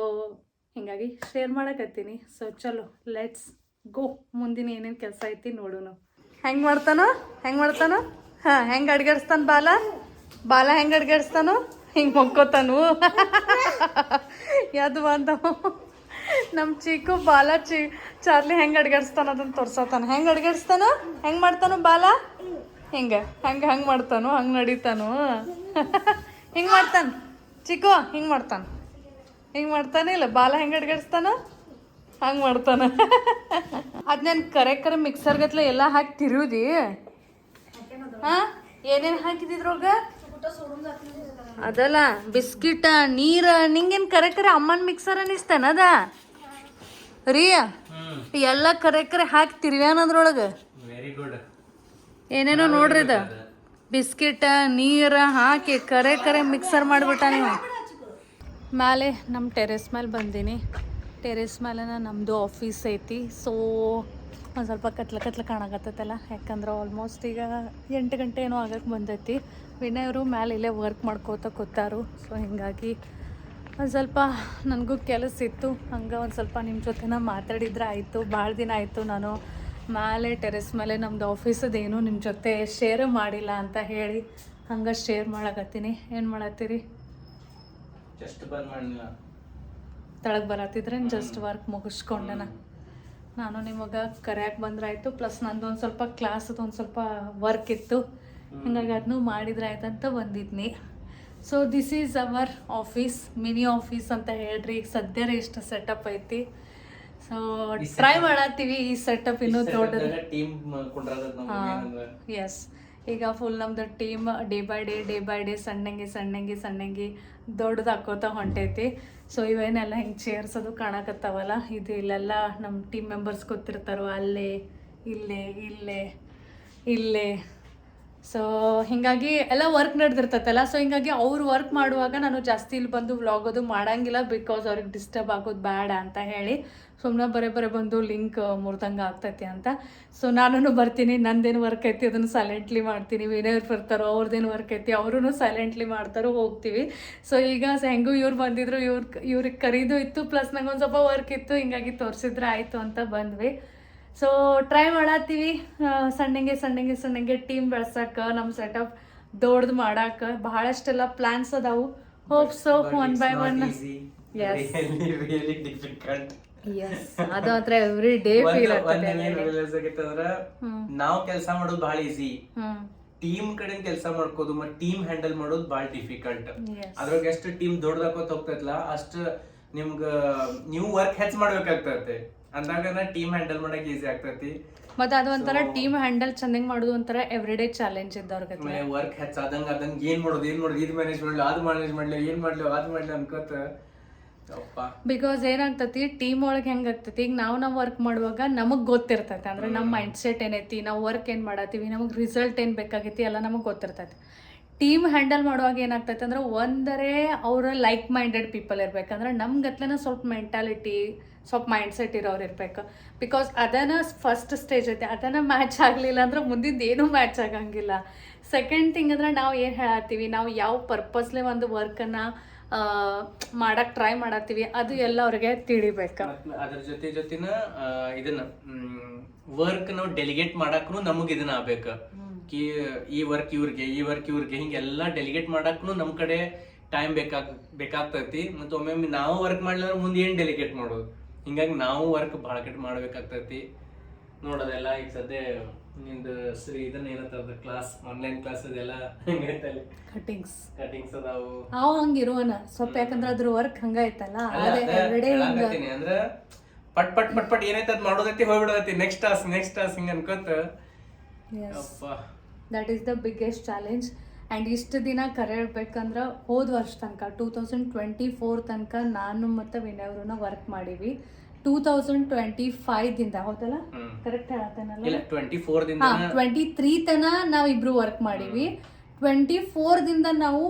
ಹಿಂಗಾಗಿ ಶೇರ್ ಮಾಡಕತ್ತೀನಿ. ಸೊ ಚಲೋ ಲೆಟ್ಸ್ ಗೋ ಮುಂದಿನ ಏನೇನು ಕೆಲಸ ಐತಿ ನೋಡೋಣ ಹೆಂಗೆ ಮಾಡ್ತಾನೋ? ಹೆಂಗೆ ಮಾಡ್ತಾನೋ? ಹಾಂ, ಹೆಂಗೆ ಅಡ್ಗಾಡ್ಸ್ತಾನ ಬಾಲ? ಬಾಲ ಹೆಂಗೆ ಅಡ್ಗಾಡಿಸ್ತಾನು ಹಿಂಗೆ ಮಕ್ಕೋತಾನು ಯಾವ್ದು ಬಂದ ನಮ್ಮ ಚಿಕ್ಕು ಬಾಲ ಚಿ, ಚಾರ್ಲಿ ಹೆಂಗೆ ಅಡ್ಗಾಡ್ಸ್ತಾನ ಅದನ್ನ ತೋರ್ಸತಾನ. ಹೆಂಗೆ ಅಡ್ಗಾಡ್ಸ್ತಾನೋ ಹೆಂಗೆ ಮಾಡ್ತಾನು ಬಾಲ? ಹಿಂಗೆ. ಹಂಗೆ ಹಂಗೆ ಮಾಡ್ತಾನು? ಹಂಗೆ ನಡೀತಾನು? ಹಿಂಗೆ ಮಾಡ್ತಾನೆ. ಚಿಕ್ಕು ಹಿಂಗೆ ಮಾಡ್ತಾನೆ. ಹಿಂಗೆ ಮಾಡ್ತಾನೆ ಇಲ್ಲ? ಬಾಲ ಹೆಂಗೆ ಅಡ್ಗಾಡ್ಸ್ತಾನ ಹಂಗೆ ಮಾಡ್ತಾನ. ಅದನ್ನ ಕರೆ ಕರೆ ಮಿಕ್ಸರ್ ಗತ್ಲೆ ಎಲ್ಲ ಹಾಕಿ ತಿರುವುದಿ ಹಾಂ? ಏನೇನು ಹಾಕಿದಿದ್ರೊಳಗ ಅದಲ್ಲ ಬಿಸ್ಕಿಟ ನೀರ ನಿಂಗೇನ್ ಕರೆ ಕರೆ ಅಮ್ಮನ ಮಿಕ್ಸರ್ ಅನಿಸ್ತಾನ ಅದ? ರೀ ಎಲ್ಲ ಕರೆ ಕರೆ ಹಾಕಿ ತಿರ್ವ್ಯಾನ ಅದ್ರೊಳಗ? ವೆರಿ ಗುಡ್ ಏನೇನೋ ನೋಡ್ರಿ ಅದ. ಬಿಸ್ಕಿಟ ನೀರ ಹಾಕಿ ಕರೆ ಕರೆ ಮಿಕ್ಸರ್ ಮಾಡಿಬಿಟ್ಟ ನೀವು. ಮ್ಯಾಲೆ ನಮ್ಮ ಟೆರೆಸ್ ಮೇಲೆ ಬಂದೀನಿ. ಟೆರೆಸ್ ಮೇಲೆ ನಮ್ಮದು ಆಫೀಸ್ ಐತಿ. ಸೊ ಒಂದು ಸ್ವಲ್ಪ ಕತ್ಲ ಕತ್ಲ ಕಾಣಕತ್ತೈತಲ್ಲ. ಯಾಕಂದ್ರೆ ಆಲ್ಮೋಸ್ಟ್ ಈಗ ಎಂಟು ಗಂಟೆ ಏನೋ ಆಗಕ್ಕೆ ಬಂದೈತಿ. ವಿನಯ್ ಮ್ಯಾಲೆ ಮೇಲೆ ಇಲ್ಲೇ ವರ್ಕ್ ಮಾಡ್ಕೋತ ಕೂತಾರು. ಸೊ ಹಿಂಗಾಗಿ ಒಂದು ಸ್ವಲ್ಪ ನನಗೂ ಕೆಲಸ ಇತ್ತು. ಹಂಗೆ ಒಂದು ಸ್ವಲ್ಪ ನಿಮ್ಮ ಜೊತೆನ ಮಾತಾಡಿದ್ರೆ ಆಯಿತು. ಭಾಳ ದಿನ ಆಯಿತು ನಾನು ಮ್ಯಾಲೆ ಟೆರೆಸ್ ಮೇಲೆ ನಮ್ಮದು ಆಫೀಸದೇನು ನಿಮ್ಮ ಜೊತೆ ಶೇರ್ ಮಾಡಿಲ್ಲ ಅಂತ ಹೇಳಿ ಹಂಗೆ ಶೇರ್ ಮಾಡಕತ್ತೀನಿ. ಏನು ಮಾಡತ್ತೀರಿ? ಬರತ್ತಿದ್ರೇನು ತೆಳಗೆ ಬರತ್ತಿದ್ರೆ ಜಸ್ಟ್ ವರ್ಕ್ ಮುಗಿಸ್ಕೊಂಡನ. ನಾನು ನಿಮಗೆ ಕರೆಯಕ್ಕೆ ಬಂದ್ರಾಯ್ತು. ಪ್ಲಸ್ ನಂದು ಒಂದು ಸ್ವಲ್ಪ ಕ್ಲಾಸದು ಒಂದು ಸ್ವಲ್ಪ ವರ್ಕ್ ಇತ್ತು. ಹಿಂಗಾಗಿ ಅದನ್ನು ಮಾಡಿದ್ರೆ ಆಯ್ತಂತ ಬಂದಿದ್ನಿ. So this is our office mini office ಅಂತ ಹೇಳ್ರಿ. ಈಗ ಸದ್ಯರ ಇಷ್ಟು ಸೆಟಪ್ ಐತಿ. ಸೊ ಟ್ರೈ ಮಾಡತ್ತೀವಿ ಈ ಸೆಟಪ್ ಇನ್ನೂ ದೊಡ್ಡದು. ಎಸ್ ಈಗ ಫುಲ್ ನಮ್ದು team day by day day by day ಸಣ್ಣಂಗಿ ಸಣ್ಣಂಗಿ ಸಣ್ಣಂಗಿ ದೊಡ್ಡದು ಹಾಕೋತ ಹೊಂಟೈತಿ. ಸೊ ಇವೇನೆಲ್ಲ ಹಿಂಗೆ ಚೇರ್ಸ್ ಅದು ಕಾಣಕತ್ತಾವಲ್ಲ? ಇದು ಇಲ್ಲೆಲ್ಲ ನಮ್ಮ ಟೀಮ್ ಮೆಂಬರ್ಸ್ ಗೊತ್ತಿರ್ತಾರೋ? ಅಲ್ಲೇ ಇಲ್ಲೇ ಇಲ್ಲೇ ಇಲ್ಲೇ. ಸೊ ಹಿಂಗಾಗಿ ಎಲ್ಲ ವರ್ಕ್ ನಡೆದಿರ್ತೈತಲ್ಲ ಸೊ ಹಿಂಗಾಗಿ ಅವ್ರು ವರ್ಕ್ ಮಾಡುವಾಗ ನಾನು ಜಾಸ್ತಿ ಇಲ್ಲಿ ಬಂದು ವ್ಲಾಗ್ ಅದು ಮಾಡಂಗಿಲ್ಲ ಬಿಕಾಸ್ ಅವ್ರಿಗೆ ಡಿಸ್ಟರ್ಬ್ ಆಗೋದು ಬೇಡ ಅಂತ ಹೇಳಿ. ಸುಮ್ಮನೆ ಬರೇ ಬರೇ ಬಂದು ಲಿಂಕ್ ಮುರ್ದಂಗೆ ಆಗ್ತೈತಿ ಅಂತ. ಸೊ ನಾನು ಬರ್ತೀನಿ, ನಂದೇನು ವರ್ಕ್ ಐತಿ ಅದನ್ನು ಸೈಲೆಂಟ್ಲಿ ಮಾಡ್ತೀನಿ, ವಿನಯ್ ಬರ್ತಾರೋ, ಅವ್ರದ್ದೇನು ವರ್ಕ್ ಐತಿ ಅವರು ಸೈಲೆಂಟ್ಲಿ ಮಾಡ್ತಾರೋ ಹೋಗ್ತೀವಿ. ಸೊ ಈಗ ಹೆಂಗೂ ಇವ್ರು ಬಂದಿದ್ರು, ಇವ್ರ, ಇವ್ರಿಗೆ ಕರೀದು ಇತ್ತು ಪ್ಲಸ್ ನಂಗೆ ಒಂದು ಸ್ವಲ್ಪ ವರ್ಕ್ ಇತ್ತು, ಹಿಂಗಾಗಿ ತೋರಿಸಿದ್ರೆ ಆಯಿತು ಅಂತ ಬಂದ್ವಿ. ಸೊ ಟ್ರೈ ಮಾಡತ್ತೀವಿ. ಸಣ್ಣಗೆ ಸಣ್ಣಂಗೆ ಸಣ್ಣಂಗೆ ಟೀಮ್ ಬೆಳ್ಸಕ್ಕೆ ನಮ್ಮ ಸೆಟಪ್ ದೊಡ್ಡದು ಮಾಡಕ್ಕೆ ಬಹಳಷ್ಟೆಲ್ಲ ಪ್ಲಾನ್ಸ್ ಅದಾವು. Hope so one by one ಅದು ಎವ್ರಿ ಡೇ ಫೀಲ್. ನಾವ್ ಕೆಲಸ ಮಾಡೋದು ಬಹಳ ಈಸಿ ಟೀಮ್ ಕಡೆ ಕೆಲಸ ಮಾಡ್ಕೋದು ಮತ್ತೆ ಟೀಮ್ ಹ್ಯಾಂಡಲ್ ಮಾಡೋದು ಬಹಳ ಡಿಫಿಕಲ್ಟ್. ಅದ್ರಾಗ ಎಷ್ಟು ಟೀಮ್ ದೊಡ್ಡದಾಕೋತ ಹೋಗ್ತೈತಲ್ಲ ಅಷ್ಟು ನಿಮ್ಗ ನೀವು ವರ್ಕ್ ಹೆಚ್ಚು ಮಾಡ್ಬೇಕಾಗ್ತೈತೆ. ಅಂದಾಗ ಟೀಮ್ ಹ್ಯಾಂಡಲ್ ಮಾಡಕ್ ಈಸಿ ಆಗ್ತೈತಿ. ಮತ್ತೆ ಅದು ಒಂಥರ ಟೀಮ್ ಹ್ಯಾಂಡಲ್ ಚೆನ್ನಾಗಿ ಮಾಡೋದು ಒಂಥರ ಎವ್ರಿ ಡೇ ಚಾಲೆಂಜ್ ಇದ್ದವ್ರಿಗೆ ವರ್ಕ್ ಹೆಚ್ಚಾದಂಗ ಆದಂಗ ಏನ್ ಮಾಡೋದು ಏನ್ ಮಾಡೋದು ಇದು ಮ್ಯಾನೇಜ್ ಮಾಡ್ಲಿ ಅದು ಮ್ಯಾನೇಜ್ ಮಾಡ್ಲಿ ಏನ್ ಮಾಡ್ಲಿ ಅದು ಮಾಡ್ಲಿ ಅನ್ಕೋತ. ಬಿಕಾಸ್ ಏನಾಗ್ತತಿ ಟೀಮ್ ಒಳಗೆ ಹೆಂಗಾಗ್ತತಿ ಈಗ ನಾವು ನಾವು ವರ್ಕ್ ಮಾಡುವಾಗ ನಮಗೆ ಗೊತ್ತಿರ್ತೈತೆ. ಅಂದ್ರೆ ನಮ್ಮ ಮೈಂಡ್ ಸೆಟ್ ಏನೈತಿ ನಾವು ವರ್ಕ್ ಏನು ಮಾಡತ್ತೀವಿ ನಮಗೆ ರಿಸಲ್ಟ್ ಏನು ಬೇಕಾಗೈತಿ ಎಲ್ಲ ನಮಗೆ ಗೊತ್ತಿರ್ತೈತೆ. ಟೀಮ್ ಹ್ಯಾಂಡಲ್ ಮಾಡುವಾಗ ಏನಾಗ್ತೈತೆ ಅಂದ್ರೆ ಒಂದರೆ ಅವರ ಲೈಕ್ ಮೈಂಡೆಡ್ ಪೀಪಲ್ ಇರ್ಬೇಕಂದ್ರೆ ನಮ್ಮ ಗತ್ಲೆನ ಸ್ವಲ್ಪ ಮೆಂಟಾಲಿಟಿ ಸ್ವಲ್ಪ ಮೈಂಡ್ ಸೆಟ್ ಇರೋರು ಇರಬೇಕು. ಬಿಕಾಸ್ ಅದನ್ನ ಫಸ್ಟ್ ಸ್ಟೇಜ್ ಐತೆ ಅದನ್ನ ಮ್ಯಾಚ್ ಆಗಲಿಲ್ಲ ಅಂದ್ರೆ ಮುಂದಿದ್ದು ಏನೂ ಮ್ಯಾಚ್ ಆಗಂಗಿಲ್ಲ. ಸೆಕೆಂಡ್ ಥಿಂಗ್ ಅಂದ್ರೆ ನಾವು ಏನು ಹೇಳತ್ತೀವಿ ನಾವು ಯಾವ ಪರ್ಪಸ್ಲೆ ಒಂದು ವರ್ಕನ್ನು ಮಾಡಕ್ ಟ್ರೈ ಮಾಡತ್ತೀವಿ ಅದು ಎಲ್ಲ ಅವ್ರಿಗೆ ತಿಳಿಬೇಕು. ಅದ್ರ ಜೊತೆ ಜೊತೆನ ಇದನ್ನ ವರ್ಕ್ ನಾವು ಡೆಲಿಗೇಟ್ ಮಾಡಾಕ್ನು ನಮಗ್ ಇದನ್ನ ಆಗ್ಬೇಕ. ಕಿ ಈ ವರ್ಕ್ ಇವ್ರಿಗೆ ಈ ವರ್ಕ್ ಇವ್ರಿಗೆ ಹಿಂಗೆಲ್ಲ ಡೆಲಿಗೇಟ್ ಮಾಡಕ್ಕೂ ನಮ್ ಕಡೆ ಟೈಮ್ ಬೇಕಾಗ್ ಬೇಕಾಗ್ತೈತಿ. ಮತ್ತೆ ಒಮ್ಮೊಮ್ಮೆ ನಾವು ವರ್ಕ್ ಮಾಡ್ಲಿಲ್ಲ ಮುಂದೆ ಏನ್ ಡೆಲಿಗೇಟ್ ಮಾಡೋದು? ಹಿಂಗಾಗಿ ನಾವು ವರ್ಕ್ ಭಾಳ ಕಟ್ ಮಾಡ್ಬೇಕಾಗ್ತೈತಿ. ನೋಡೋದೆಲ್ಲ ಈಗ ಸದ್ಯ ನಿಂದು ಶ್ರೀ ಇದನ್ನ ಏನಂತಾರ ಕ್ಲಾಸ್ ಆನ್ಲೈನ್ ಕ್ಲಾಸ್ ಅದೆಲ್ಲ ಹೆಂಗೈತಲ್ಲಿ ಕಟಿಂಗ್ಸ್ ಕಟಿಂಗ್ಸ್ ಅದಾವು. ಅವ ಹಂಗಿರುವನ ಸ್ವಲ್ಪ ಯಾಕಂದ್ರೆ ಅದ್ರ ವರ್ಕ್ ಹಂಗೈತಲ್ಲ ಅಲ್ಲ, ಅದೇ ಅಂದ್ರ ಪಟ್ ಪಟ್ ಪಟ್ ಪಟ್ ಏನೈತೆ ಅದ್ ಮಾಡೋದೈತಿ ಹೋಗ್ಬಿಡೋದೈತಿ. ನೆಕ್ಸ್ಟ್ ಟಾಸ್ ನೆಕ್ಸ್ಟ್ ಟಾಸ್ ಹಿಂಗ ಅನ್ಕೋತ ಅಪ್ಪ that is the biggest challenge and ಇಷ್ಟು ದಿನ ಕರೆ ಹೇಳ್ಬೇಕಂದ್ರೆ ಹೋದ ವರ್ಷ ತನಕ ಟೂ ತೌಸಂಡ್ ಟ್ವೆಂಟಿ ಫೋರ್ ತನಕ ನಾನು ಮತ್ತು ವಿನಯ್ ಅವ್ರನ್ನ ವರ್ಕ್ ಮಾಡೀವಿ. ಟೂ ತೌಸಂಡ್ ಟ್ವೆಂಟಿ ಫೈವ್ದಿಂದ ಹೌದಲ್ಲ. ಕರೆಕ್ಟ್ ಹೇಳತ್ತೇನಲ್ಲ ಟ್ವೆಂಟಿ ಫೋರ್ ಟ್ವೆಂಟಿ ತ್ರೀ ತನ ನಾವು ಇಬ್ರು ವರ್ಕ್ ಮಾಡೀವಿ. ಟ್ವೆಂಟಿ ಫೋರ್ದಿಂದ ನಾವು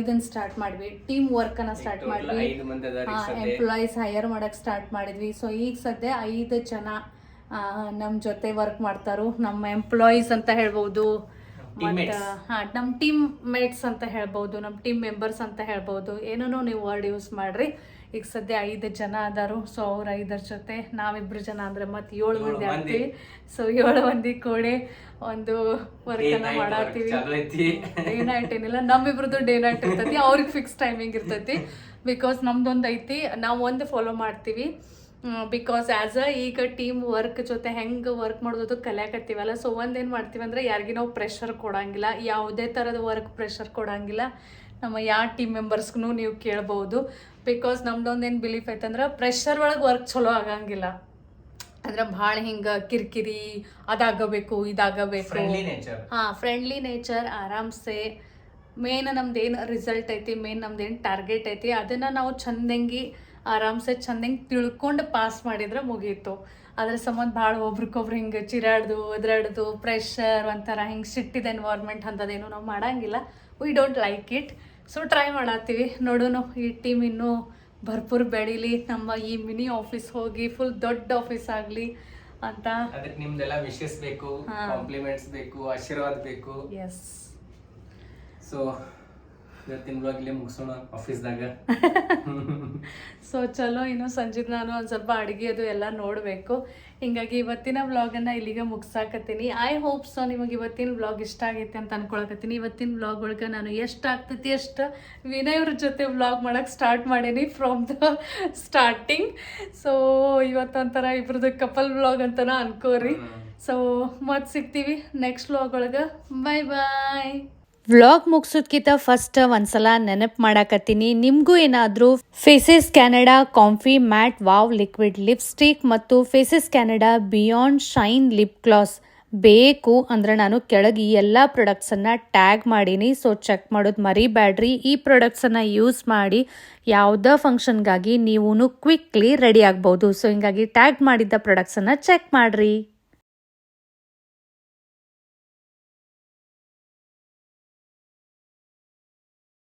ಇದನ್ನ ಸ್ಟಾರ್ಟ್ ಮಾಡಿವಿ. ಟೀಮ್ ವರ್ಕ್ ಅನ್ನ ಸ್ಟಾರ್ಟ್ ಮಾಡಿದ್ವಿ. ಎಂಪ್ಲಾಯೀಸ್ ಹೈಯರ್ ಮಾಡಕ್ ಸ್ಟಾರ್ಟ್ ಮಾಡಿದ್ವಿ. ಸೊ ಈಗ ಸದ್ಯ ಐದು ಜನ ಆ, ನಮ್ ಜೊತೆ ವರ್ಕ್ ಮಾಡ್ತಾರು ನಮ್ಮ ಎಂಪ್ಲಾಯೀಸ್ ಅಂತ ಹೇಳ್ಬೋದು. ಮತ್ತು ಹಾಂ ನಮ್ಮ ಟೀಮ್ ಮೇಟ್ಸ್ ಅಂತ ಹೇಳ್ಬೋದು ನಮ್ಮ ಟೀಮ್ ಮೆಂಬರ್ಸ್ ಅಂತ ಹೇಳ್ಬೋದು ಏನೂ ನೀವು ವರ್ಡ್ ಯೂಸ್ ಮಾಡಿರಿ ಈಗ ಸದ್ಯ ಐದು ಜನ ಅದಾರು ಸೊ ಅವ್ರ ಐದರ ಜೊತೆ ನಾವಿಬ್ರು ಜನ ಅಂದ್ರೆ ಮತ್ತೆ ಏಳು ಮಂದಿ. ಆಗ್ತೀವಿ ಸೊ ಏಳು ಮಂದಿ ಕೂಡಿ ಒಂದು ವರ್ಕ್ Day ಅನ್ನ night work ಮಾಡಾತೀವಿ. ಡೇ ನೈಟ್ ಏನಿಲ್ಲ ನಮ್ಮಿಬ್ರದ್ದು ಡೇ ನೈಟ್ ಇರ್ತೈತಿ ಅವ್ರಿಗೆ ಫಿಕ್ಸ್ ಟೈಮಿಂಗ್ ಇರ್ತೈತಿ ಬಿಕಾಸ್ ನಮ್ದೊಂದು ಐತಿ ನಾವು ಒಂದು ಫಾಲೋ ಮಾಡ್ತೀವಿ ಬಿಕಾಸ್ ಆ್ಯಸ್ ಅ ಈಗ ಟೀಮ್ ವರ್ಕ್ ಜೊತೆ ಹೆಂಗೆ ವರ್ಕ್ ಮಾಡೋದು ಕಲಿಯಾಕತ್ತೀವಲ್ಲ ಸೊ ಒಂದೇನು ಮಾಡ್ತೀವಿ ಅಂದರೆ ಯಾರಿಗೂ ನಾವು ಪ್ರೆಷರ್ ಕೊಡಂಗಿಲ್ಲ ಯಾವುದೇ ಥರದ ವರ್ಕ್ ಪ್ರೆಷರ್ ಕೊಡಂಗಿಲ್ಲ. ನಮ್ಮ ಯಾವ ಟೀಮ್ ಮೆಂಬರ್ಸ್ಗೂ ನೀವು ಕೇಳ್ಬೋದು. ಬಿಕಾಸ್ ನಮ್ದೊಂದು ಏನು ಬಿಲೀಫ್ ಐತಂದ್ರೆ ಪ್ರೆಷರ್ ಒಳಗೆ ವರ್ಕ್ ಚಲೋ ಆಗಂಗಿಲ್ಲ. ಅಂದ್ರೆ ಭಾಳ ಹಿಂಗೆ ಕಿರಿಕಿರಿ ಅದಾಗಬೇಕು ಇದಾಗಬೇಕು. ಫ್ರೆಂಡ್ಲಿ ನೇಚರ್ ಹಾಂ ಫ್ರೆಂಡ್ಲಿ ನೇಚರ್ ಆರಾಮ್ಸೆ. ಮೇನ್ ನಮ್ದು ಏನು ರಿಸಲ್ಟ್ ಐತಿ ಮೇನ್ ನಮ್ದು ಏನು ಟಾರ್ಗೆಟ್ ಐತಿ ಅದನ್ನು ನಾವು ಚಂದಂಗಿ ಆರಾಮ್ಸೆ ಚಂದಂಗೆ ತಿಳ್ಕೊಂಡು ಪಾಸ್ ಮಾಡಿದ್ರೆ ಮುಗೀತು. ಅದ್ರ ಸಂಬಂಧ ಭಾಳ ಒಬ್ರಿಗೊಬ್ರು ಹಿಂಗೆ ಚಿರಾಡ್ದು ಒದ್ರಾಡ್ದು ಪ್ರೆಷರ್ ಒಂಥರ ಹಿಂಗೆ ಸಿಟ್ಟಿದ ಎನ್ವೈರ್ಮೆಂಟ್ ಅಂಥದ್ದೇನು ನಾವು ಮಾಡಂಗಿಲ್ಲ. We don't like it so try ಮಾಡತ್ತೀವಿ. ನೋಡೋಣ ಈ ಟೀಮ್ ಇನ್ನೂ ಭರ್ಪೂರ್ ಬೆಳೀಲಿ. ನಮ್ಮ ಈ ಮಿನಿ ಆಫೀಸ್ ಹೋಗಿ ಫುಲ್ ದೊಡ್ಡ ಆಫೀಸ್ ಆಗಲಿ ಅಂತ. ಅದಕ್ಕೆ ನಿಮ್ದೆಲ್ಲ ವಿಶಸ್ ಬೇಕು. ಕಾಂಪ್ಲಿಮೆಂಟ್ಸ್ ಬೇಕು ಆಶೀರ್ವಾದ ಬೇಕು. ಎಸ್ ಸೊ ಇವತ್ತಿನ ಬ್ಲಾಗ್ ಇಲ್ಲೇ ಮುಗಿಸೋಣ ಆಫೀಸ್ದಾಗ ಸೊ ಚಲೋ ಇನ್ನು ಸಂಜಿತ್ ನಾನು ಒಂದು ಸ್ವಲ್ಪ ಅಡುಗೆ ಅದು ಎಲ್ಲ ನೋಡಬೇಕು. ಹಿಂಗಾಗಿ ಇವತ್ತಿನ ವ್ಲಾಗನ್ನು ಇಲ್ಲಿಗೆ ಮುಗಿಸಾಕತ್ತೀನಿ. ಐ ಹೋಪ್ ಸೊ ನಿಮಗೆ ಇವತ್ತಿನ ವ್ಲಾಗ್ ಇಷ್ಟ ಆಗೈತೆ ಅಂತ ಅನ್ಕೊಳಕತ್ತೀನಿ. ಇವತ್ತಿನ ವ್ಲಾಗ್ ಒಳಗೆ ನಾನು ಎಷ್ಟು ಆಗ್ತೈತಿ ಅಷ್ಟು ವಿನಯ್ ಅವ್ರ ಜೊತೆ ವ್ಲಾಗ್ ಮಾಡಕ್ಕೆ ಸ್ಟಾರ್ಟ್ ಮಾಡೀನಿ ಫ್ರಮ್ ದ ಸ್ಟಾರ್ಟಿಂಗ್ ಸೊ ಇವತ್ತೊಂಥರ ಇಬ್ರದ್ದು ಕಪಲ್ ವ್ಲಾಗ್ ಅಂತನ ಅನ್ಕೋರಿ. ಸೊ ಮತ್ತೆ ಸಿಗ್ತೀವಿ ನೆಕ್ಸ್ಟ್ ವ್ಲಾಗ್ ಒಳಗೆ. ಬಾಯ್ ಬಾಯ್ ವ್ಲಾಗ್ ಮುಗಿಸೋದ್ಕಿಂತ ಫಸ್ಟ್ ಒಂದ್ಸಲ ನೆನಪು ಮಾಡಾಕತ್ತೀನಿ. ನಿಮಗೂ ಏನಾದರೂ Faces Canada comfy matte wow liquid lipstick ಮತ್ತು Faces Canada beyond shine lip gloss ಬೇಕು ಅಂದ್ರೆ ನಾನು ಕೆಳಗೆ ಈ ಎಲ್ಲ ಪ್ರಾಡಕ್ಟ್ಸನ್ನು ಟ್ಯಾಗ್ ಮಾಡೀನಿ. ಸೊ ಚೆಕ್ ಮಾಡೋದು ಮರಿಬ್ಯಾಡ್ರಿ. ಈ ಪ್ರಾಡಕ್ಟ್ಸನ್ನು ಯೂಸ್ ಮಾಡಿ ಯಾವುದೇ ಫಂಕ್ಷನ್ಗಾಗಿ ನೀವು ಕ್ವಿಕ್ಲಿ ರೆಡಿ ಆಗ್ಬೋದು. ಸೊ ಹಿಂಗಾಗಿ ಟ್ಯಾಗ್ ಮಾಡಿದ್ದ ಪ್ರಾಡಕ್ಟ್ಸನ್ನು ಚೆಕ್ ಮಾಡಿರಿ.